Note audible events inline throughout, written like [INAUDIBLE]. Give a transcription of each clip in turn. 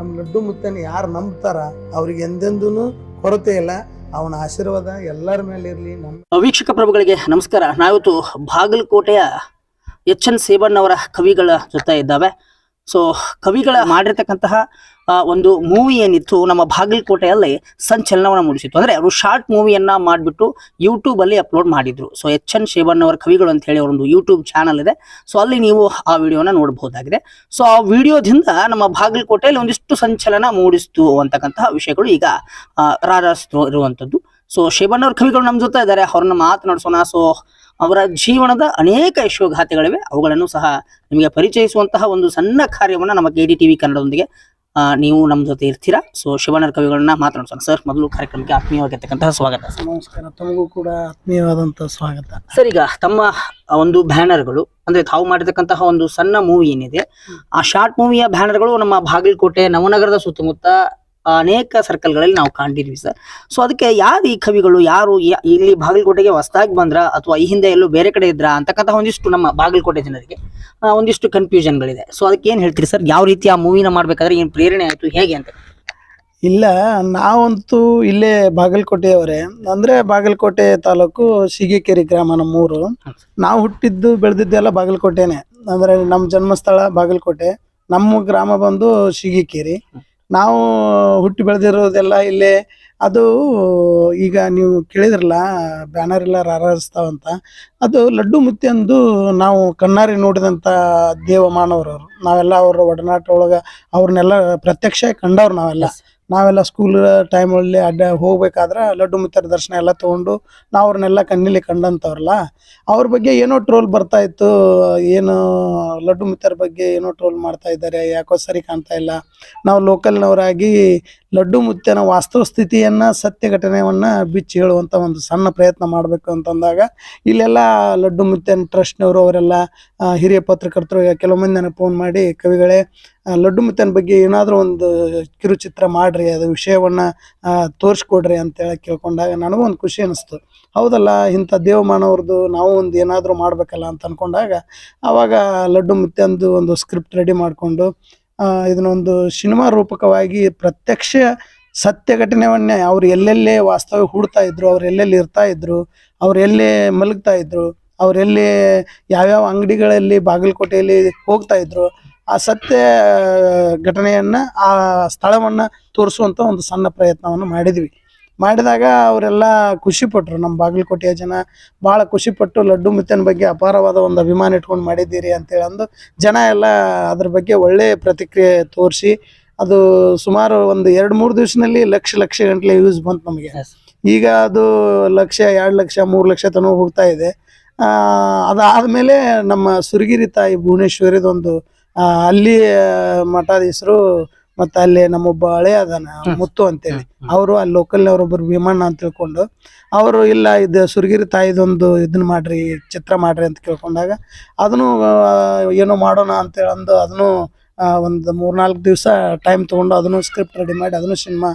ನಮ್ಮ ಲಡ್ಡು ಮುತ್ತನ ಯಾರು ನಂಬ್ತಾರ ಅವ್ರಿಗೆ ಎಂದೆಂದೂ ಕೊರತೆ ಇಲ್ಲ. ಅವನ ಆಶೀರ್ವಾದ ಎಲ್ಲರ ಮೇಲೆ ಇರಲಿ. ನಮ್ಮ ವೀಕ್ಷಕ ಪ್ರಭುಗಳಿಗೆ ನಮಸ್ಕಾರ. ನಾವಿವತ್ತು ಬಾಗಲಕೋಟೆಯ ಎಚ್ ಎನ್ ಸೇಬಣ್ಣವರ ಕವಿಗಳ ಜೊತೆ ಇದ್ದಾವೆ. ಸೊ ಕವಿಗಳ ಮಾಡಿರ್ತಕ್ಕಂತಹ ಒಂದು ಮೂವಿ ಏನಿತ್ತು ನಮ್ಮ ಬಾಗಲಕೋಟೆಯಲ್ಲಿ ಸಂಚಲನವನ್ನು ಮೂಡಿಸಿತ್ತು. ಅಂದರೆ ಅವರು ಶಾರ್ಟ್ ಮೂವಿಯನ್ನ ಮಾಡಿಬಿಟ್ಟು ಯೂಟ್ಯೂಬಲ್ಲಿ ಅಪ್ಲೋಡ್ ಮಾಡಿದ್ರು. ಸೊ ಎಚ್ ಎನ್ ಶಿವಣ್ಣವರ ಕವಿಗಳು ಅಂತ ಹೇಳಿ ಅವರೊಂದು ಯೂಟ್ಯೂಬ್ ಚಾನಲ್ ಇದೆ. ಸೊ ಅಲ್ಲಿ ನೀವು ಆ ವಿಡಿಯೋನ ನೋಡಬಹುದಾಗಿದೆ. ಸೊ ಆ ವಿಡಿಯೋದಿಂದ ನಮ್ಮ ಬಾಗಲಕೋಟೆಯಲ್ಲಿ ಒಂದಿಷ್ಟು ಸಂಚಲನ ಮೂಡಿಸ್ತು ಅಂತಕ್ಕಂತಹ ವಿಷಯಗಳು ಈಗ ರಾರಾಸ್ತು ಇರುವಂಥದ್ದು ಸೊ ಶೇಬಣ್ಣವ್ರ ಕವಿಗಳು ನಮ್ಮ ಜೊತೆ ಇದ್ದಾರೆ. ಅವ್ರನ್ನ ಮಾತನಾಡಿಸೋಣ. ಸೊ ಅವರ ಜೀವನದ ಅನೇಕ ಯಶೋಘಾತೆಗಳಿವೆ ಅವುಗಳನ್ನು ಸಹ ನಿಮಗೆ ಪರಿಚಯಿಸುವಂತಹ ಒಂದು ಸಣ್ಣ ಕಾರ್ಯವನ್ನು ನಮ್ಮ ಕೆ ಡಿ ಟಿವಿ ಕನ್ನಡದೊಂದಿಗೆ ಆ, ನೀವು ನಮ್ಮ ಜೊತೆ ಇರ್ತೀರಾ? ಸೊ ಶಿವಣ್ಣರ ಕವಿಗಳನ್ನ ಮಾತನಾಡಿಸೋಣ. ಸರ್ ಮೊದಲು ಕಾರ್ಯಕ್ರಮಕ್ಕೆ ಆತ್ಮೀಯವಾಗಿರ್ತಕ್ಕಂತಹ ಸ್ವಾಗತ. ನಮಸ್ಕಾರ. ತಮಗೂ ಕೂಡ ಆತ್ಮೀಯವಾದಂತಹ ಸ್ವಾಗತ. ಸರ್ ಈಗ ತಮ್ಮ ಒಂದು ಬ್ಯಾನರ್ಗಳು ಅಂದ್ರೆ ತಾವು ಮಾಡಿರ್ತಕ್ಕಂತಹ ಒಂದು ಸಣ್ಣ ಮೂವಿ ಏನಿದೆ ಆ ಶಾರ್ಟ್ ಮೂವಿಯ ಬ್ಯಾನರ್ಗಳು ನಮ್ಮ ಬಾಗಲಕೋಟೆ ನವನಗರದ ಸುತ್ತಮುತ್ತ ಅನೇಕ ಸರ್ಕಲ್ಗಳಲ್ಲಿ ನಾವು ಕಾಣ್ತಿದ್ವಿ ಸರ್ ಸೊ ಅದಕ್ಕೆ ಯಾರು ಈ ಕವಿಗಳು ಯಾರು ಇಲ್ಲಿ ಬಾಗಲಕೋಟೆಗೆ ಹೊಸದಾಗಿ ಬಂದ್ರ ಅಥವಾ ಈ ಹಿಂದೆ ಎಲ್ಲೋ ಬೇರೆ ಕಡೆ ಇದ್ರ ಅಂತಕ್ಕಂಥ ಒಂದಿಷ್ಟು ನಮ್ಮ ಬಾಗಲಕೋಟೆ ಜನರಿಗೆ ಒಂದಿಷ್ಟು ಕನ್ಫ್ಯೂಷನ್ಗಳಿದೆ ಸೊ ಅದಕ್ಕೆ ಏನು ಹೇಳ್ತೀರಿ ಸರ್ ಯಾವ ರೀತಿ ಆ ಮೂವಿನ ಮಾಡ್ಬೇಕಾದ್ರೆ ಏನು ಪ್ರೇರಣೆ ಆಯಿತು ಹೇಗೆ ಅಂತ? ಇಲ್ಲ ನಾವಂತೂ ಇಲ್ಲೇ ಬಾಗಲಕೋಟೆಯವರೇ. ಅಂದ್ರೆ ಬಾಗಲಕೋಟೆ ತಾಲೂಕು ಸಿಗಿಕೆರೆ ಗ್ರಾಮ ನಮ್ಮೂರು ನಾವು ಹುಟ್ಟಿದ್ದು ಬೆಳೆದಿದ್ದೆಲ್ಲ ಬಾಗಲಕೋಟೆನೆ. ಅಂದ್ರೆ ನಮ್ಮ ಜನ್ಮಸ್ಥಳ ಬಾಗಲಕೋಟೆ. ನಮ್ಮ ಗ್ರಾಮ ಬಂದು ಶಿಗಿಕೇರಿ ನಾವು ಹುಟ್ಟಿ ಬೆಳೆದಿರೋದೆಲ್ಲ ಇಲ್ಲೇ, ಅದು ಈಗ ನೀವು ಕೇಳಿದ್ರಲ್ಲ, ಬ್ಯಾನರ್ ಎಲ್ಲ ರಾರಾಜಿಸ್ತಾವಂತ ಅದು ಲಡ್ಡು ಮುತ್ತೆಂದು ನಾವು ಕಣ್ಣಾರಿ ನೋಡಿದಂಥ ದೇವಮಾನವರವರು. ನಾವೆಲ್ಲ ಅವರ ಒಡನಾಟ ಒಳಗೆ ಅವ್ರನ್ನೆಲ್ಲ ಪ್ರತ್ಯಕ್ಷ ಕಂಡವ್ರು ನಾವೆಲ್ಲ. ನಾವೆಲ್ಲ ಸ್ಕೂಲ್ ಟೈಮಲ್ಲಿ ಅಡ್ಡ ಹೋಗ್ಬೇಕಾದ್ರೆ ಲಡ್ಡು ಮಿತ್ರ ದರ್ಶನ ಎಲ್ಲ ತಗೊಂಡು ನಾವು ಅವ್ರನ್ನೆಲ್ಲ ಕಣ್ಣಿಲಿ ಕಂಡಂತವ್ರಲ್ಲ, ಅವ್ರ ಬಗ್ಗೆ ಏನೋ ಟ್ರೋಲ್ ಬರ್ತಾ ಇತ್ತು, ಏನು ಲಡ್ಡು ಮುತ್ತರ ಬಗ್ಗೆ ಏನೋ ಟ್ರೋಲ್ ಮಾಡ್ತಾ ಇದ್ದಾರೆ, ಯಾಕೋ ಸರಿ ಕಾಣ್ತಾ ಇಲ್ಲ. ನಾವು ಲೋಕಲ್ನವರಾಗಿ ಲಡ್ಡು ಮುತ್ಯನ ವಾಸ್ತವ ಸ್ಥಿತಿಯನ್ನ ಸತ್ಯ ಘಟನೆಯನ್ನ ಬಿಚ್ಚಿ ಹೇಳುವಂತ ಒಂದು ಸಣ್ಣ ಪ್ರಯತ್ನ ಮಾಡಬೇಕು ಅಂತಂದಾಗ, ಇಲ್ಲೆಲ್ಲ ಲಡ್ಡು ಮುತ್ಯನ್ ಟ್ರಸ್ಟ್ನವರು, ಅವರೆಲ್ಲ ಹಿರಿಯ ಪತ್ರಕರ್ತರು ಕೆಲವೊಮ್ಮೆ ನನಗೆ ಫೋನ್ ಮಾಡಿ, ಕವಿಗಳೇ ಲಡ್ಡು ಮುತ್ತನ ಬಗ್ಗೆ ಏನಾದರೂ ಒಂದು ಕಿರುಚಿತ್ರ ಮಾಡಿರಿ, ಅದು ವಿಷಯವನ್ನ ತೋರಿಸ್ಕೊಡ್ರಿ ಅಂತೇಳಿ ಕೇಳ್ಕೊಂಡಾಗ ನನಗೂ ಒಂದು ಖುಷಿ ಅನಿಸ್ತು. ಹೌದಲ್ಲ, ಇಂಥ ದೇವಮಾನವ್ರದ್ದು ನಾವು ಒಂದು ಏನಾದರೂ ಮಾಡಬೇಕಲ್ಲ ಅಂತ ಅನ್ಕೊಂಡಾಗ ಆವಾಗ ಲಡ್ಡು ಮುತ್ಯಂದು ಒಂದು ಸ್ಕ್ರಿಪ್ಟ್ ರೆಡಿ ಮಾಡಿಕೊಂಡು ಇದನ್ನೊಂದು ಸಿನಿಮಾ ರೂಪಕವಾಗಿ ಪ್ರತ್ಯಕ್ಷ ಸತ್ಯ ಘಟನೆಯನ್ನ ಅವ್ರು ಎಲ್ಲೆಲ್ಲೇ ವಾಸ್ತವ್ಯ ಹೂಡ್ತಾ ಇದ್ರು, ಅವ್ರು ಎಲ್ಲೆಲ್ಲಿ ಇರ್ತಾ ಇದ್ರು, ಅವ್ರು ಎಲ್ಲೇ ಮಲಗ್ತಾ ಇದ್ರು, ಅವ್ರು ಎಲ್ಲಿ ಯಾವ್ಯಾವ ಅಂಗಡಿಗಳಲ್ಲಿ ಬಾಗಲಕೋಟೆಯಲ್ಲಿ ಹೋಗ್ತಾ ಇದ್ರು, ಆ ಸತ್ಯ ಘಟನೆಯನ್ನ, ಆ ಸ್ಥಳವನ್ನ ತೋರಿಸುವಂತ ಒಂದು ಸಣ್ಣ ಪ್ರಯತ್ನವನ್ನು ಮಾಡಿದ್ವಿ. ಮಾಡಿದಾಗ ಅವರೆಲ್ಲ ಖುಷಿ ಪಟ್ರು. ನಮ್ಮ ಬಾಗಲಕೋಟೆಯ ಜನ ಭಾಳ ಖುಷಿ ಪಟ್ಟು ಲಡ್ಡು ಮಿತ್ತನ ಬಗ್ಗೆ ಅಪಾರವಾದ ಒಂದು ಅಭಿಮಾನ ಇಟ್ಕೊಂಡು ಮಾಡಿದ್ದೀರಿ ಅಂತೇಳಿ ಅಂದು ಜನ ಎಲ್ಲ ಅದ್ರ ಬಗ್ಗೆ ಒಳ್ಳೆಯ ಪ್ರತಿಕ್ರಿಯೆ ತೋರಿಸಿ ಅದು ಸುಮಾರು ಒಂದು ಎರಡು ಮೂರು ದಿವಸದಲ್ಲಿ ಲಕ್ಷ ಲಕ್ಷ ಗಂಟಲೆ ಯೂಸ್ ಬಂತು ನಮಗೆ. ಈಗ ಅದು ಲಕ್ಷ ಎರಡು ಲಕ್ಷ ಮೂರು ಲಕ್ಷ ತನಕ ಹೋಗ್ತಾ ಇದೆ. ಅದಾದಮೇಲೆ ನಮ್ಮ ಸುರಗಿರಿ ತಾಯಿ ಭುವನೇಶ್ವರಿದೊಂದು ಅಲ್ಲಿ ಮಠಾಧೀಶರು ಮತ್ತು ಅಲ್ಲಿ ನಮ್ಮೊಬ್ಬ ಹಳೆ ಅದಾನ ಮುತ್ತು ಅಂತೇಳಿ. ಅವರು ಅಲ್ಲಿ ಲೋಕಲ್ ಅವರೊಬ್ಬರು ವಿಮಾನ ಅಂತ ತಿಳ್ಕೊಂಡು ಅವರು ಇಲ್ಲ ಇದು ಸುರ್ಗಿರಿ ತಾಯಿದೊಂದು ಇದನ್ನ ಮಾಡ್ರಿ ಚಿತ್ರ ಮಾಡ್ರಿ ಅಂತ ಕೇಳ್ಕೊಂಡಾಗ ಅದನ್ನು ಏನೋ ಮಾಡೋಣ ಅಂತೇಳಿ ಅಂದು ಅದನ್ನು ಒಂದು ಮೂರ್ನಾಲ್ಕು ದಿವಸ ಟೈಮ್ ತೊಗೊಂಡು ಅದನ್ನು ಸ್ಕ್ರಿಪ್ಟ್ ರೆಡಿ ಮಾಡಿ ಅದನ್ನು ಸಿನಿಮಾ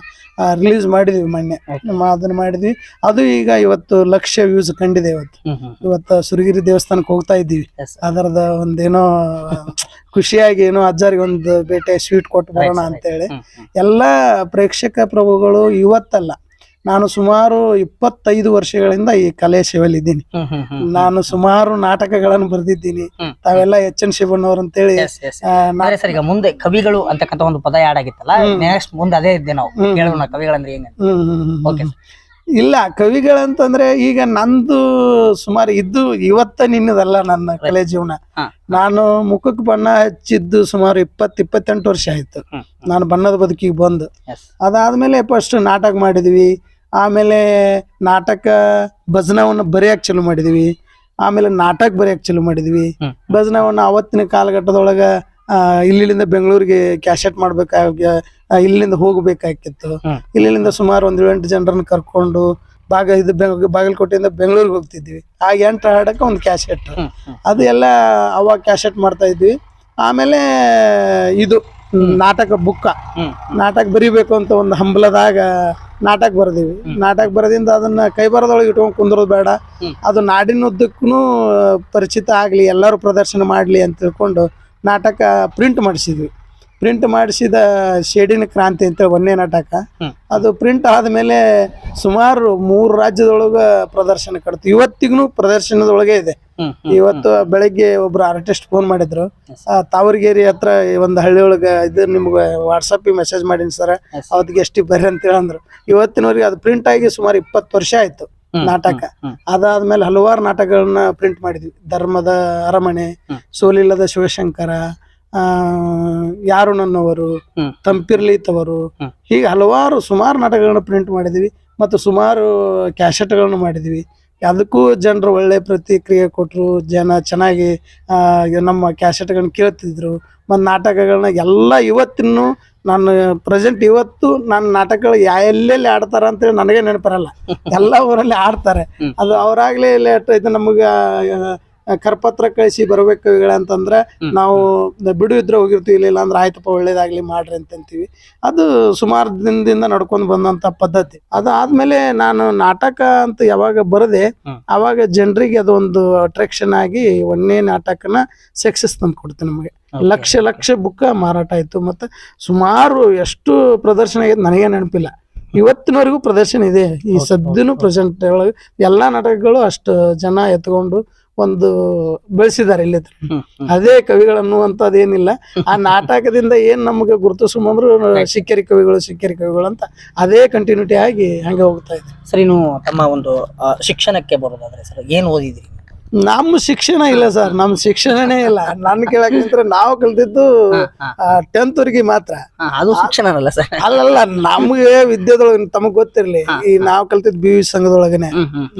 ರಿಲೀಸ್ ಮಾಡಿದ್ವಿ ಮೊನ್ನೆ. ನಮ್ಮ ಅದನ್ನ ಮಾಡಿದ್ವಿ. ಅದು ಈಗ ಇವತ್ತು ಲಕ್ಷ ವ್ಯೂಸ್ ಕಂಡಿದೆ ಇವತ್ತು. ಇವತ್ತು ಸುರಗಿರಿ ದೇವಸ್ಥಾನಕ್ಕೆ ಹೋಗ್ತಾ ಇದ್ದೀವಿ. Yes, sir. ಅದರದ ಒಂದೇನೋ ಖುಷಿಯಾಗಿ ಏನೋ ಅಜ್ಜಾರಿಗೆ ಒಂದು ಬೇಟೆ ಸ್ವೀಟ್ ಕೊಟ್ಟು ಬರೋಣ ಅಂತೇಳಿ. ಎಲ್ಲ ಪ್ರೇಕ್ಷಕ ಪ್ರಭುಗಳು ಇವತ್ತಲ್ಲ. ನಾನು ಸುಮಾರು ಇಪ್ಪತ್ತೈದು ವರ್ಷಗಳಿಂದ ಈ ಕಲೆ ಇದ್ದೀನಿ. ನಾನು ಸುಮಾರು ನಾಟಕಗಳನ್ನು ಬರೆದಿದ್ದೀನಿ. ತಾವೆಲ್ಲ ಎಚ್ ಎನ್ ಶಿವಣ್ಣವ್ರ ಅಂತೇಳಿ ಸರ್ ಈಗ ಮುಂದೆ ಕವಿಗಳು ಅಂತಕ್ಕಂಥ ಒಂದು ಪದ ಯಾಡ್ ಆಗಿತ್ತಲ್ಲ ನೆಕ್ಸ್ಟ್ ಮುಂದೆ ಅದೇ ಇದ್ದೆ ನಾವು. ಹೇಳೋಣ ಕವಿಗಳಂದ್ರೆ. ಓಕೆ ಇಲ್ಲ ಕವಿಗಳಂತಂದ್ರೆ ಈಗ ನಂದು ಸುಮಾರು ಇದ್ದು ಇವತ್ತ ನಿನ್ನದಲ್ಲ ನನ್ನ ಕಲೆ ಜೀವನ. ನಾನು ಮುಖಕ್ಕೆ ಬಣ್ಣ ಹಚ್ಚಿದ್ದು ಸುಮಾರು ಇಪ್ಪತ್ತು ಇಪ್ಪತ್ತೆಂಟು ವರ್ಷ ಆಯ್ತು. ನಾನು ಬಣ್ಣದ ಬದುಕಿಗೆ ಬಂದು. ಅದಾದ್ಮೇಲೆ ಫಸ್ಟ್ ನಾಟಕ ಮಾಡಿದ್ವಿ. ಆಮೇಲೆ ನಾಟಕ ಭಜನವನ್ನ ಬರೆಯಕ್ ಚಲು ಮಾಡಿದ್ವಿ. ಆಮೇಲೆ ನಾಟಕ ಬರೆಯಕ್ ಚಲು ಮಾಡಿದ್ವಿ. ಭಜನವನ್ನ ಅವತ್ತಿನ ಕಾಲಘಟ್ಟದೊಳಗ ಇಲ್ಲಿಂದ ಬೆಂಗಳೂರಿಗೆ ಕ್ಯಾಶೆಟ್ ಮಾಡ್ಬೇಕಾಗ ಇಲ್ಲಿಂದ ಹೋಗ್ಬೇಕಾಗಿತ್ತು. ಇಲ್ಲಿಂದ ಸುಮಾರು ಒಂದ್ ಎಂಟು ಜನರನ್ನ ಕರ್ಕೊಂಡು ಬಾಗ ಇದು ಬೆಂಗ್- ಬಾಗಲಕೋಟೆಯಿಂದ ಬೆಂಗಳೂರಿಗೆ ಹೋಗ್ತಿದ್ವಿ. ಆ ಎಂಟು ಹಾಡಕ್ಕೆ ಒಂದು ಕ್ಯಾಶೆಟ್. ಅದು ಎಲ್ಲ ಅವಾಗ ಕ್ಯಾಶೆಟ್ ಮಾಡ್ತಾ ಇದ್ವಿ. ಆಮೇಲೆ ಇದು ನಾಟಕ ಬುಕ್ಕ. ನಾಟಕ ಬರಿಬೇಕು ಅಂತ ಒಂದು ಹಂಬಲದಾಗ ನಾಟಕ ಬರ್ದೀವಿ. ನಾಟಕ ಬರದಿಂದ ಅದನ್ನ ಕೈ ಬರದೊಳಗೆ ಇಟ್ಕೊಂಡು ಕುಂದ್ರೋದು ಬೇಡ. ಅದು ನಾಡಿನುದ್ದಕ್ಕೂ ಪರಿಚಿತ ಆಗಲಿ ಎಲ್ಲರೂ ಪ್ರದರ್ಶನ ಮಾಡಲಿ ಅಂತ ತಿಳ್ಕೊಂಡು ನಾಟಕ ಪ್ರಿಂಟ್ ಮಾಡಿಸಿದ್ವಿ. ಪ್ರಿಂಟ್ ಮಾಡಿಸಿದ ಶೇಡಿನ ಕ್ರಾಂತಿ ಅಂತೇಳಿ ಒಂದೇ ನಾಟಕ. ಅದು ಪ್ರಿಂಟ್ ಆದಮೇಲೆ ಸುಮಾರು ಮೂರು ರಾಜ್ಯದೊಳಗ ಪ್ರದರ್ಶನ ಕಡ್ತು ಇವತ್ತಿಗೂ ಪ್ರದರ್ಶನದೊಳಗೆ ಇದೆ. ಇವತ್ತು ಬೆಳಗ್ಗೆ ಒಬ್ರು ಆರ್ಟಿಸ್ಟ್ ಫೋನ್ ಮಾಡಿದ್ರು. ತಾವರಗೇರಿ ಹತ್ರ ಒಂದು ಹಳ್ಳಿ ಒಳಗೆ ಇದು ನಿಮ್ಗೆ ವಾಟ್ಸಪ್ ಮೆಸೇಜ್ ಮಾಡೀನಿ ಸರ್. ಅವತ್ತಿಗೆ ಎಷ್ಟಿಗೆ ಬರ್ರಿ ಅಂತ ಹೇಳಂದ್ರು ಇವತ್ತಿನವರೆಗೆ ಅದು ಪ್ರಿಂಟ್ ಆಗಿ ಸುಮಾರು ಇಪ್ಪತ್ತು ವರ್ಷ ಆಯ್ತು ನಾಟಕ. ಅದಾದ್ಮೇಲೆ ಹಲವಾರು ನಾಟಕಗಳನ್ನ ಪ್ರಿಂಟ್ ಮಾಡಿದ್ವಿ. ಧರ್ಮದ ಅರಮನೆ. ಸೋಲಿಲ್ಲದ ಶಿವಶಂಕರ ಯಾರು ನನ್ನವರು. ತಂಪಿರ್ಲಿ ತವರು ಹೀಗೆ ಹಲವಾರು ಸುಮಾರು ನಾಟಕಗಳನ್ನ ಪ್ರಿಂಟ್ ಮಾಡಿದ್ವಿ ಮತ್ತು ಸುಮಾರು ಕ್ಯಾಸೆಟ್ಗಳನ್ನು ಮಾಡಿದ್ವಿ. ಅದಕ್ಕೂ ಜನರು ಒಳ್ಳೆ ಪ್ರತಿಕ್ರಿಯೆ ಕೊಟ್ಟರು ಜನ ಚೆನ್ನಾಗಿ ನಮ್ಮ ಕ್ಯಾಸೆಟ್ಗಳನ್ನ ಕೇಳ್ತಿದ್ರು. ಮತ್ತು ನಾಟಕಗಳನ್ನ ಎಲ್ಲ ಇವತ್ತಿನ ನಾನು ಪ್ರೆಸೆಂಟ್ ಇವತ್ತು ನನ್ನ ನಾಟಕಗಳು ಎಲ್ಲೆಲ್ಲಿ ಆಡ್ತಾರ ಅಂತೇಳಿ ನನಗೆ ನೆನಪಿರಲ್ಲ. ಎಲ್ಲ ಊರಲ್ಲಿ ಆಡ್ತಾರೆ. ಅದು ಅವರಾಗ್ಲೇ ಲೇಟ್ ಇದು ನಮಗೆ ಕರ್ಪತ್ರ ಕಳಿಸಿ ಬರ್ಬೇಕು ಅಂತಂದ್ರೆ. ನಾವು ಬಿಡು ಇದ್ರೆ ಹೋಗಿರ್ತೀವಿ ಇಲ್ಲ ಅಂದ್ರೆ ಆಯ್ತಪ್ಪ ಒಳ್ಳೇದಾಗ್ಲಿ ಮಾಡ್ರಿ ಅಂತಂತೀವಿ ಅದು ಸುಮಾರು ದಿನದಿಂದ ನಡ್ಕೊಂಡು ಬಂದಂತ ಪದ್ಧತಿ ಅದಾದ್ಮೇಲೆ ನಾನು ನಾಟಕ ಅಂತ ಯಾವಾಗ ಬರದೆ. ಅವಾಗ ಜನರಿಗೆ ಅದೊಂದು ಅಟ್ರಾಕ್ಷನ್ ಆಗಿ ಒಂದೇ ನಾಟಕನ ಸಕ್ಸಸ್ ತಂದು ಕೊಡ್ತು ನಮಗೆ. ಲಕ್ಷ ಲಕ್ಷ ಬುಕ್ಕ ಮಾರಾಟ ಆಯ್ತು ಮತ್ತೆ ಸುಮಾರು ಎಷ್ಟು ಪ್ರದರ್ಶನ ಆಗಿದೆ ನನಗೆ ನೆನಪಿಲ್ಲ ಇವತ್ತಿನವರೆಗೂ ಪ್ರದರ್ಶನ ಇದೆ ಈ ಸದ್ಯನೂ. ಪ್ರೆಸೆಂಟ್ ಒಳಗೆ ಎಲ್ಲಾ ನಾಟಕಗಳು ಅಷ್ಟು ಜನ ಎತ್ಕೊಂಡು ಒಂದು ಬೆಳೆಸಿದ್ದಾರೆ ಇಲ್ಲಿ. ಅದೇ ಕವಿಗಳು ಅನ್ನುವಂಥದ್ದು ಏನಿಲ್ಲ ಆ ನಾಟಕದಿಂದ ಏನ್ ನಮಗೆ ಗುರುತಿಸ್ಕೊಂಬಂದ್ರು ಸಿಕ್ಕೇರಿ ಕವಿಗಳು ಸಿಕ್ಕೇರಿ ಕವಿಗಳು ಅಂತ ಅದೇ ಕಂಟಿನ್ಯೂಟಿ ಆಗಿ ಹಂಗೆ ಹೋಗ್ತಾ ಇದೆ. ಸರ್ ಇನ್ನು ತಮ್ಮ ಒಂದು ಶಿಕ್ಷಣಕ್ಕೆ ಬರೋದಾದ್ರೆ ಸರ್ ಏನು ಓದಿದ್ರಿ? ನಮ್ಮ ಶಿಕ್ಷಣ ಇಲ್ಲ ಸರ್ ನಮ್ ಶಿಕ್ಷಣನೇ ಇಲ್ಲ. ನನ್ ಕೇಳಕ್ ನಾವ್ ಕಲ್ತಿದ್ದು ಟೆಂತ್ ವರ್ಗಿ ಮಾತ್ರ. ಅದು ಶಿಕ್ಷಣ ಅಲ್ಲ ಸರ್. ಅಲ್ಲಲ್ಲ ನಮ್ಗೆ ವಿದ್ಯಾದೊಳಗೆ ತಮಗ್ ಗೊತ್ತಿರ್ಲಿ ಈ ನಾವ್ ಕಲ್ತಿದ್ ಬಿ ವಿ ಸಂಘದೊಳಗನೆ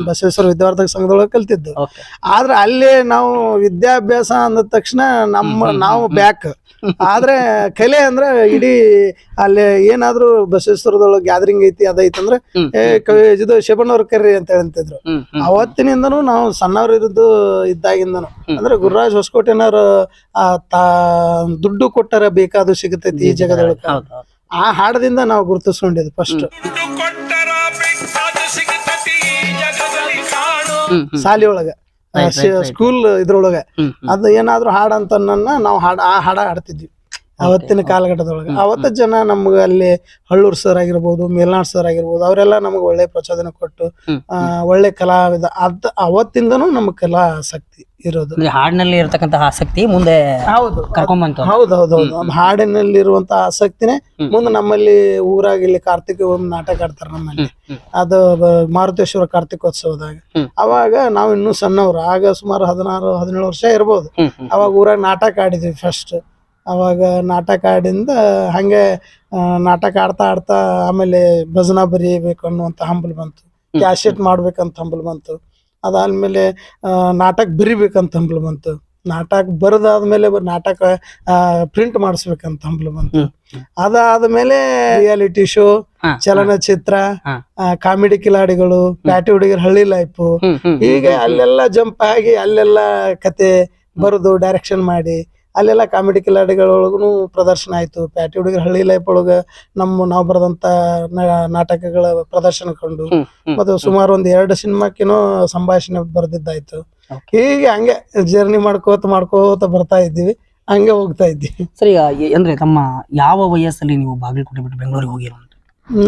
ಬಸವೇಶ್ವರ ವಿದ್ಯಾರ್ಥಿ ಸಂಘದೊಳಗ ಕಲ್ತಿದ್ದು. ಆದ್ರೆ ಅಲ್ಲೇ ನಾವು ವಿದ್ಯಾಭ್ಯಾಸ ಅಂದ ತಕ್ಷಣ ನಮ್ಮ ನಾವು ಬ್ಯಾಕ್ ಆದ್ರೆ ಕಲೆ ಅಂದ್ರೆ ಇಡೀ ಅಲ್ಲಿ ಏನಾದ್ರೂ ಬಸವೇಶ್ವರದೊಳಗೆ ಗ್ಯಾದರಿಂಗ್ ಐತಿ ಅದೈತಿ ಅಂದ್ರೆ ಏ ಕವಿ ಇದು ಶೇಬಣ್ಣವ್ರ ಕರ್ರಿ ಅಂತ ಹೇಳ್ತಿದ್ರು. ಅವತ್ತಿನಿಂದನು ನಾವು ಸಣ್ಣವ್ರ ಇರೋದು ಇದ್ದಾಗಿಂದನು. ಅಂದ್ರೆ ಗುರುರಾಜ್ ಹೊಸಕೋಟೆನವ್ರು ಆ ತಾ ದುಡ್ಡು ಕೊಟ್ಟರೆ ಬೇಕಾದು ಸಿಗತೈತಿ ಈ ಜಗದೊಳಗ. ಆ ಹಾಡದಿಂದ ನಾವು ಗುರುತಿಸ್ಕೊಂಡಿದ್ದು ಫಸ್ಟ್ ಸಾಲಿ ಒಳಗ. ಸ್ಕೂಲ್ ಇದ್ರೊಳಗ ಅದು ಏನಾದ್ರು ಹಾಡು ಅಂತ ನಾವು ಹಾಡ ಆ ಹಾಡ ಹಾಡ್ತಿದ್ವಿ. ಅವತ್ತಿನ ಕಾಲಘಟ್ಟದೊಳಗೆ. ಅವತ್ತ ಜನ ನಮ್ಗೆ ಅಲ್ಲಿ ಹಳ್ಳೂರ್ ಸರ್ ಆಗಿರ್ಬೋದು ಮೇಲ್ನಾಡ್ ಸರ್ ಆಗಿರ್ಬೋದು ಅವರೆಲ್ಲ ನಮಗೆ ಒಳ್ಳೆ ಪ್ರಚೋದನೆ ಕೊಟ್ಟು ಆ, ಒಳ್ಳೆ ಕಲಾವಿದ ಅದ್ ಅವತ್ತಿಂದನೂ ನಮ್ಗೆ ಕಲಾ ಆಸಕ್ತಿ ಇರೋದು. ಅಂದ್ರೆ ಹಾಡಿನಲ್ಲಿ ಇರತಕ್ಕಂತಹ ಆಸಕ್ತಿ ಮುಂದೆ ಹೌದು. ಕರ್ಕೊಂಡ್ಬಂತು ಹೌದು ಹೌದು. ಹೌದು ಹಾಡಿನಲ್ಲಿರುವಂತ ಆಸಕ್ತಿನೇ. ಮುಂದೆ ನಮ್ಮಲ್ಲಿ ಊರಾಗ ಇಲ್ಲಿ ಕಾರ್ತಿಕ ಒಂದು ನಾಟಕ ಆಡ್ತಾರ ನಮ್ಮಲ್ಲಿ. ಅದು ಬ- ಮಾರುತೇಶ್ವರ ಕಾರ್ತಿಕೋತ್ಸವದಾಗ. ಹ್ಮ್. ಅವಾಗ ನಾವು ಇನ್ನೂ ಸಣ್ಣವ್ರು ಆಗ ಸುಮಾರು ಹದಿನಾರು ಹದಿನೇಳು ವರ್ಷ ಇರ್ಬೋದು. ಹ್ಮ್ ಹ್ಮ್ ಅವಾಗ ಊರಾಗ ನಾಟಕ ಆಡಿದ್ವಿ ಫಸ್ಟ್ ಅವಾಗ ನಾಟಕ ಆಡಿಂದ ಹಂಗೆ ನಾಟಕ ಆಡ್ತಾ ಆಡ್ತಾ ಆಮೇಲೆ ಭಜನಾ ಬರೀಬೇಕು ಅನ್ನುವಂಥ ಹಂಬಲ್ ಬಂತು. ಕ್ಯಾಶೆಟ್ ಮಾಡ್ಬೇಕಂತ ಹಂಬಲ್ ಬಂತು. ಅದಾದ್ಮೇಲೆ ನಾಟಕ ಬರಿಬೇಕಂತ ಹಂಬಲ್ ಬಂತು. ನಾಟಕ ಬರೆದಾದ್ಮೇಲೆ ನಾಟಕ ಪ್ರಿಂಟ್ ಮಾಡಿಸ್ಬೇಕಂತ ಹಂಬಲ್ ಬಂತು. ಅದಾದ್ಮೇಲೆ ರಿಯಾಲಿಟಿ ಶೋ ಚಲನಚಿತ್ರ ಕಾಮಿಡಿ ಕಿಲಾಡಿಗಳು ಪ್ಯಾಟಿ ಹುಡುಗರ ಹಳ್ಳಿ ಲೈಫು ಹೀಗೆ ಅಲ್ಲೆಲ್ಲ ಜಂಪ್ ಆಗಿ ಅಲ್ಲೆಲ್ಲ ಕತೆ ಬರೆದು ಡೈರೆಕ್ಷನ್ ಮಾಡಿ. ಅಲ್ಲೆಲ್ಲ ಕಾಮಿಡಿ ಕಿಲಾಡಿಗಳೊಳಗೂ ಪ್ರದರ್ಶನ ಆಯ್ತು. ಪ್ಯಾಟಿ ಹುಡುಗರ ಹಳ್ಳಿ ಲೈಫ್ ಒಳಗ ನಮ್ಮ ನಾವು ಬರೆದಂತ ನ- ನಾಟಕಗಳ ಪ್ರದರ್ಶನ ಕಂಡು. ಮತ್ತು ಸುಮಾರು ಒಂದ್ ಎರಡು ಸಿನಿಮಾಕ್ಕಿನೂ ಸಂಭಾಷಣೆ ಬರೆದಿದ್ದಾಯ್ತು. ಹೀಗೆ ಹಂಗೆ ಜರ್ನಿ ಮಾಡ್ಕೋತ ಮಾಡ್ಕೋತ ಬರ್ತಾ ಇದ್ದೀವಿ. ಹಂಗೆ ಹೋಗ್ತಾ ಇದ್ದೀವಿ. ಸರಿ ಅಂದ್ರೆ ತಮ್ಮ ಯಾವ ವಯಸ್ಸಲ್ಲಿ ನೀವು ಬಾಗಲಕೋಟೆ ಬಿಟ್ಟು ಬೆಂಗಳೂರಿಗೆ ಹೋಗಿರೋ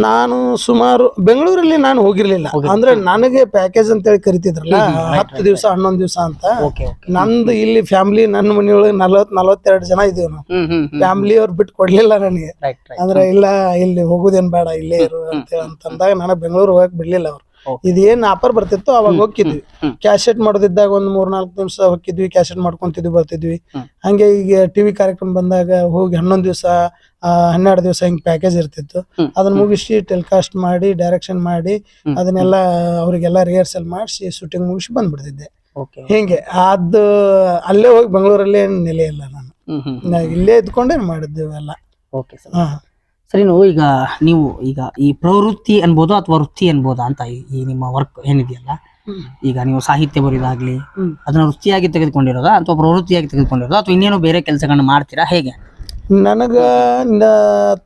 ನಾನು ಸುಮಾರು ಬೆಂಗಳೂರಲ್ಲಿ ನಾನು ಹೋಗಿರ್ಲಿಲ್ಲ. ಅಂದ್ರೆ ನನಗೆ ಪ್ಯಾಕೇಜ್ ಅಂತ ಹೇಳಿ ಕರಿತಿದ್ರಲ್ಲ ಹತ್ತು ದಿವಸ ಹನ್ನೊಂದು ದಿವಸ ಅಂತ. ನಂದು ಇಲ್ಲಿ ಫ್ಯಾಮಿಲಿ ನನ್ನ ಮನೆಯೊಳಗೆ ನಲವತ್ ನಲವತ್ತೆರಡು ಜನ ಇದೀವಿ ನಾವು. ಫ್ಯಾಮಿಲಿ ಅವ್ರು ಬಿಟ್ಟು ಕೊಡ್ಲಿಲ್ಲ ನನಗೆ. ಅಂದ್ರೆ ಇಲ್ಲ ಇಲ್ಲಿ ಹೋಗುದೇನ್ ಬೇಡ ಇಲ್ಲೇ ಇರು ಅಂತ ಅಂತಂದಾಗ ನನಗೆ ಬೆಂಗಳೂರು ಹೋಗಕ್ ಬಿಡ್ಲಿಲ್ಲ ಅವ್ರು. ಇದೇನ್ ಆಫರ್ ಬರ್ತಿತ್ತು ಅವಾಗ ಹೋಗಿದ್ವಿ. ಕ್ಯಾಸೆಟ್ ಮಾಡೋದಿದ್ದಾಗ ಒಂದ್ ಮೂರ್ ನಾಲ್ಕು ನಿಮಿಷ ಹೋಗಿದ್ವಿ ಕ್ಯಾಸೆಟ್ ಮಾಡ್ಕೊಂತಿದ್ವಿ ಬರ್ತಿದ್ವಿ. ಹಂಗೆ ಈಗ ಟಿವಿ ಕಾರ್ಯಕ್ರಮ ಬಂದಾಗ ಹೋಗಿ ಹನ್ನೊಂದ್ ದಿವಸ ಹನ್ನೆರಡು ದಿವಸ ಹಿಂಗ್ ಪ್ಯಾಕೇಜ್ ಇರ್ತಿತ್ತು. ಅದನ್ನ ಮುಗಿಸಿ ಟೆಲಿಕಾಸ್ಟ್ ಮಾಡಿ ಡೈರೆಕ್ಷನ್ ಮಾಡಿ. ಅದನ್ನೆಲ್ಲ ಅವ್ರಿಗೆಲ್ಲ ರಿಹರ್ಸಲ್ ಮಾಡಿಸಿ ಶೂಟಿಂಗ್ ಮುಗಿಸಿ ಬಂದ್ಬಿಡ್ತಿದ್ದೆ. ಹಿಂಗೆ ಅದು ಅಲ್ಲೇ ಹೋಗಿ ಬೆಂಗಳೂರಲ್ಲೇ ನೆಲೆ ಇಲ್ಲ ನಾನು. ಇಲ್ಲೇ ಇದ್ಕೊಂಡೇ ಮಾಡಿದ್ದೆ ಎಲ್ಲ ಓಕೆ ಸರ್. ಹಾ. ಸರಿ ನೀವು ಈಗ ನೀವು ಈಗ ಈ ಪ್ರವೃತ್ತಿ ಅನ್ಬೋದು ಅಥವಾ ವೃತ್ತಿ ಅನ್ಬೋದ ಅಂತ ಈ- ಈ ನಿಮ್ಮ ವರ್ಕ್ ಏನಿದೆಯಲ್ಲ? ಈಗ ನೀವು ಸಾಹಿತ್ಯ ಬರೆಯೋದಾಗ್ಲಿ. ಅದನ್ನ ವೃತ್ತಿಯಾಗಿ ತೆಗೆದುಕೊಂಡಿರೋದಾ ಅಥವಾ ಪ್ರವೃತ್ತಿಯಾಗಿ ತೆಗೆದುಕೊಂಡಿರೋದಾ ಅಥವಾ ಇನ್ನೇನೋ ಬೇರೆ ಕೆಲಸಗಳನ್ನ ಮಾಡ್ತೀರಾ? ಹೇಗೆ? ನನಗ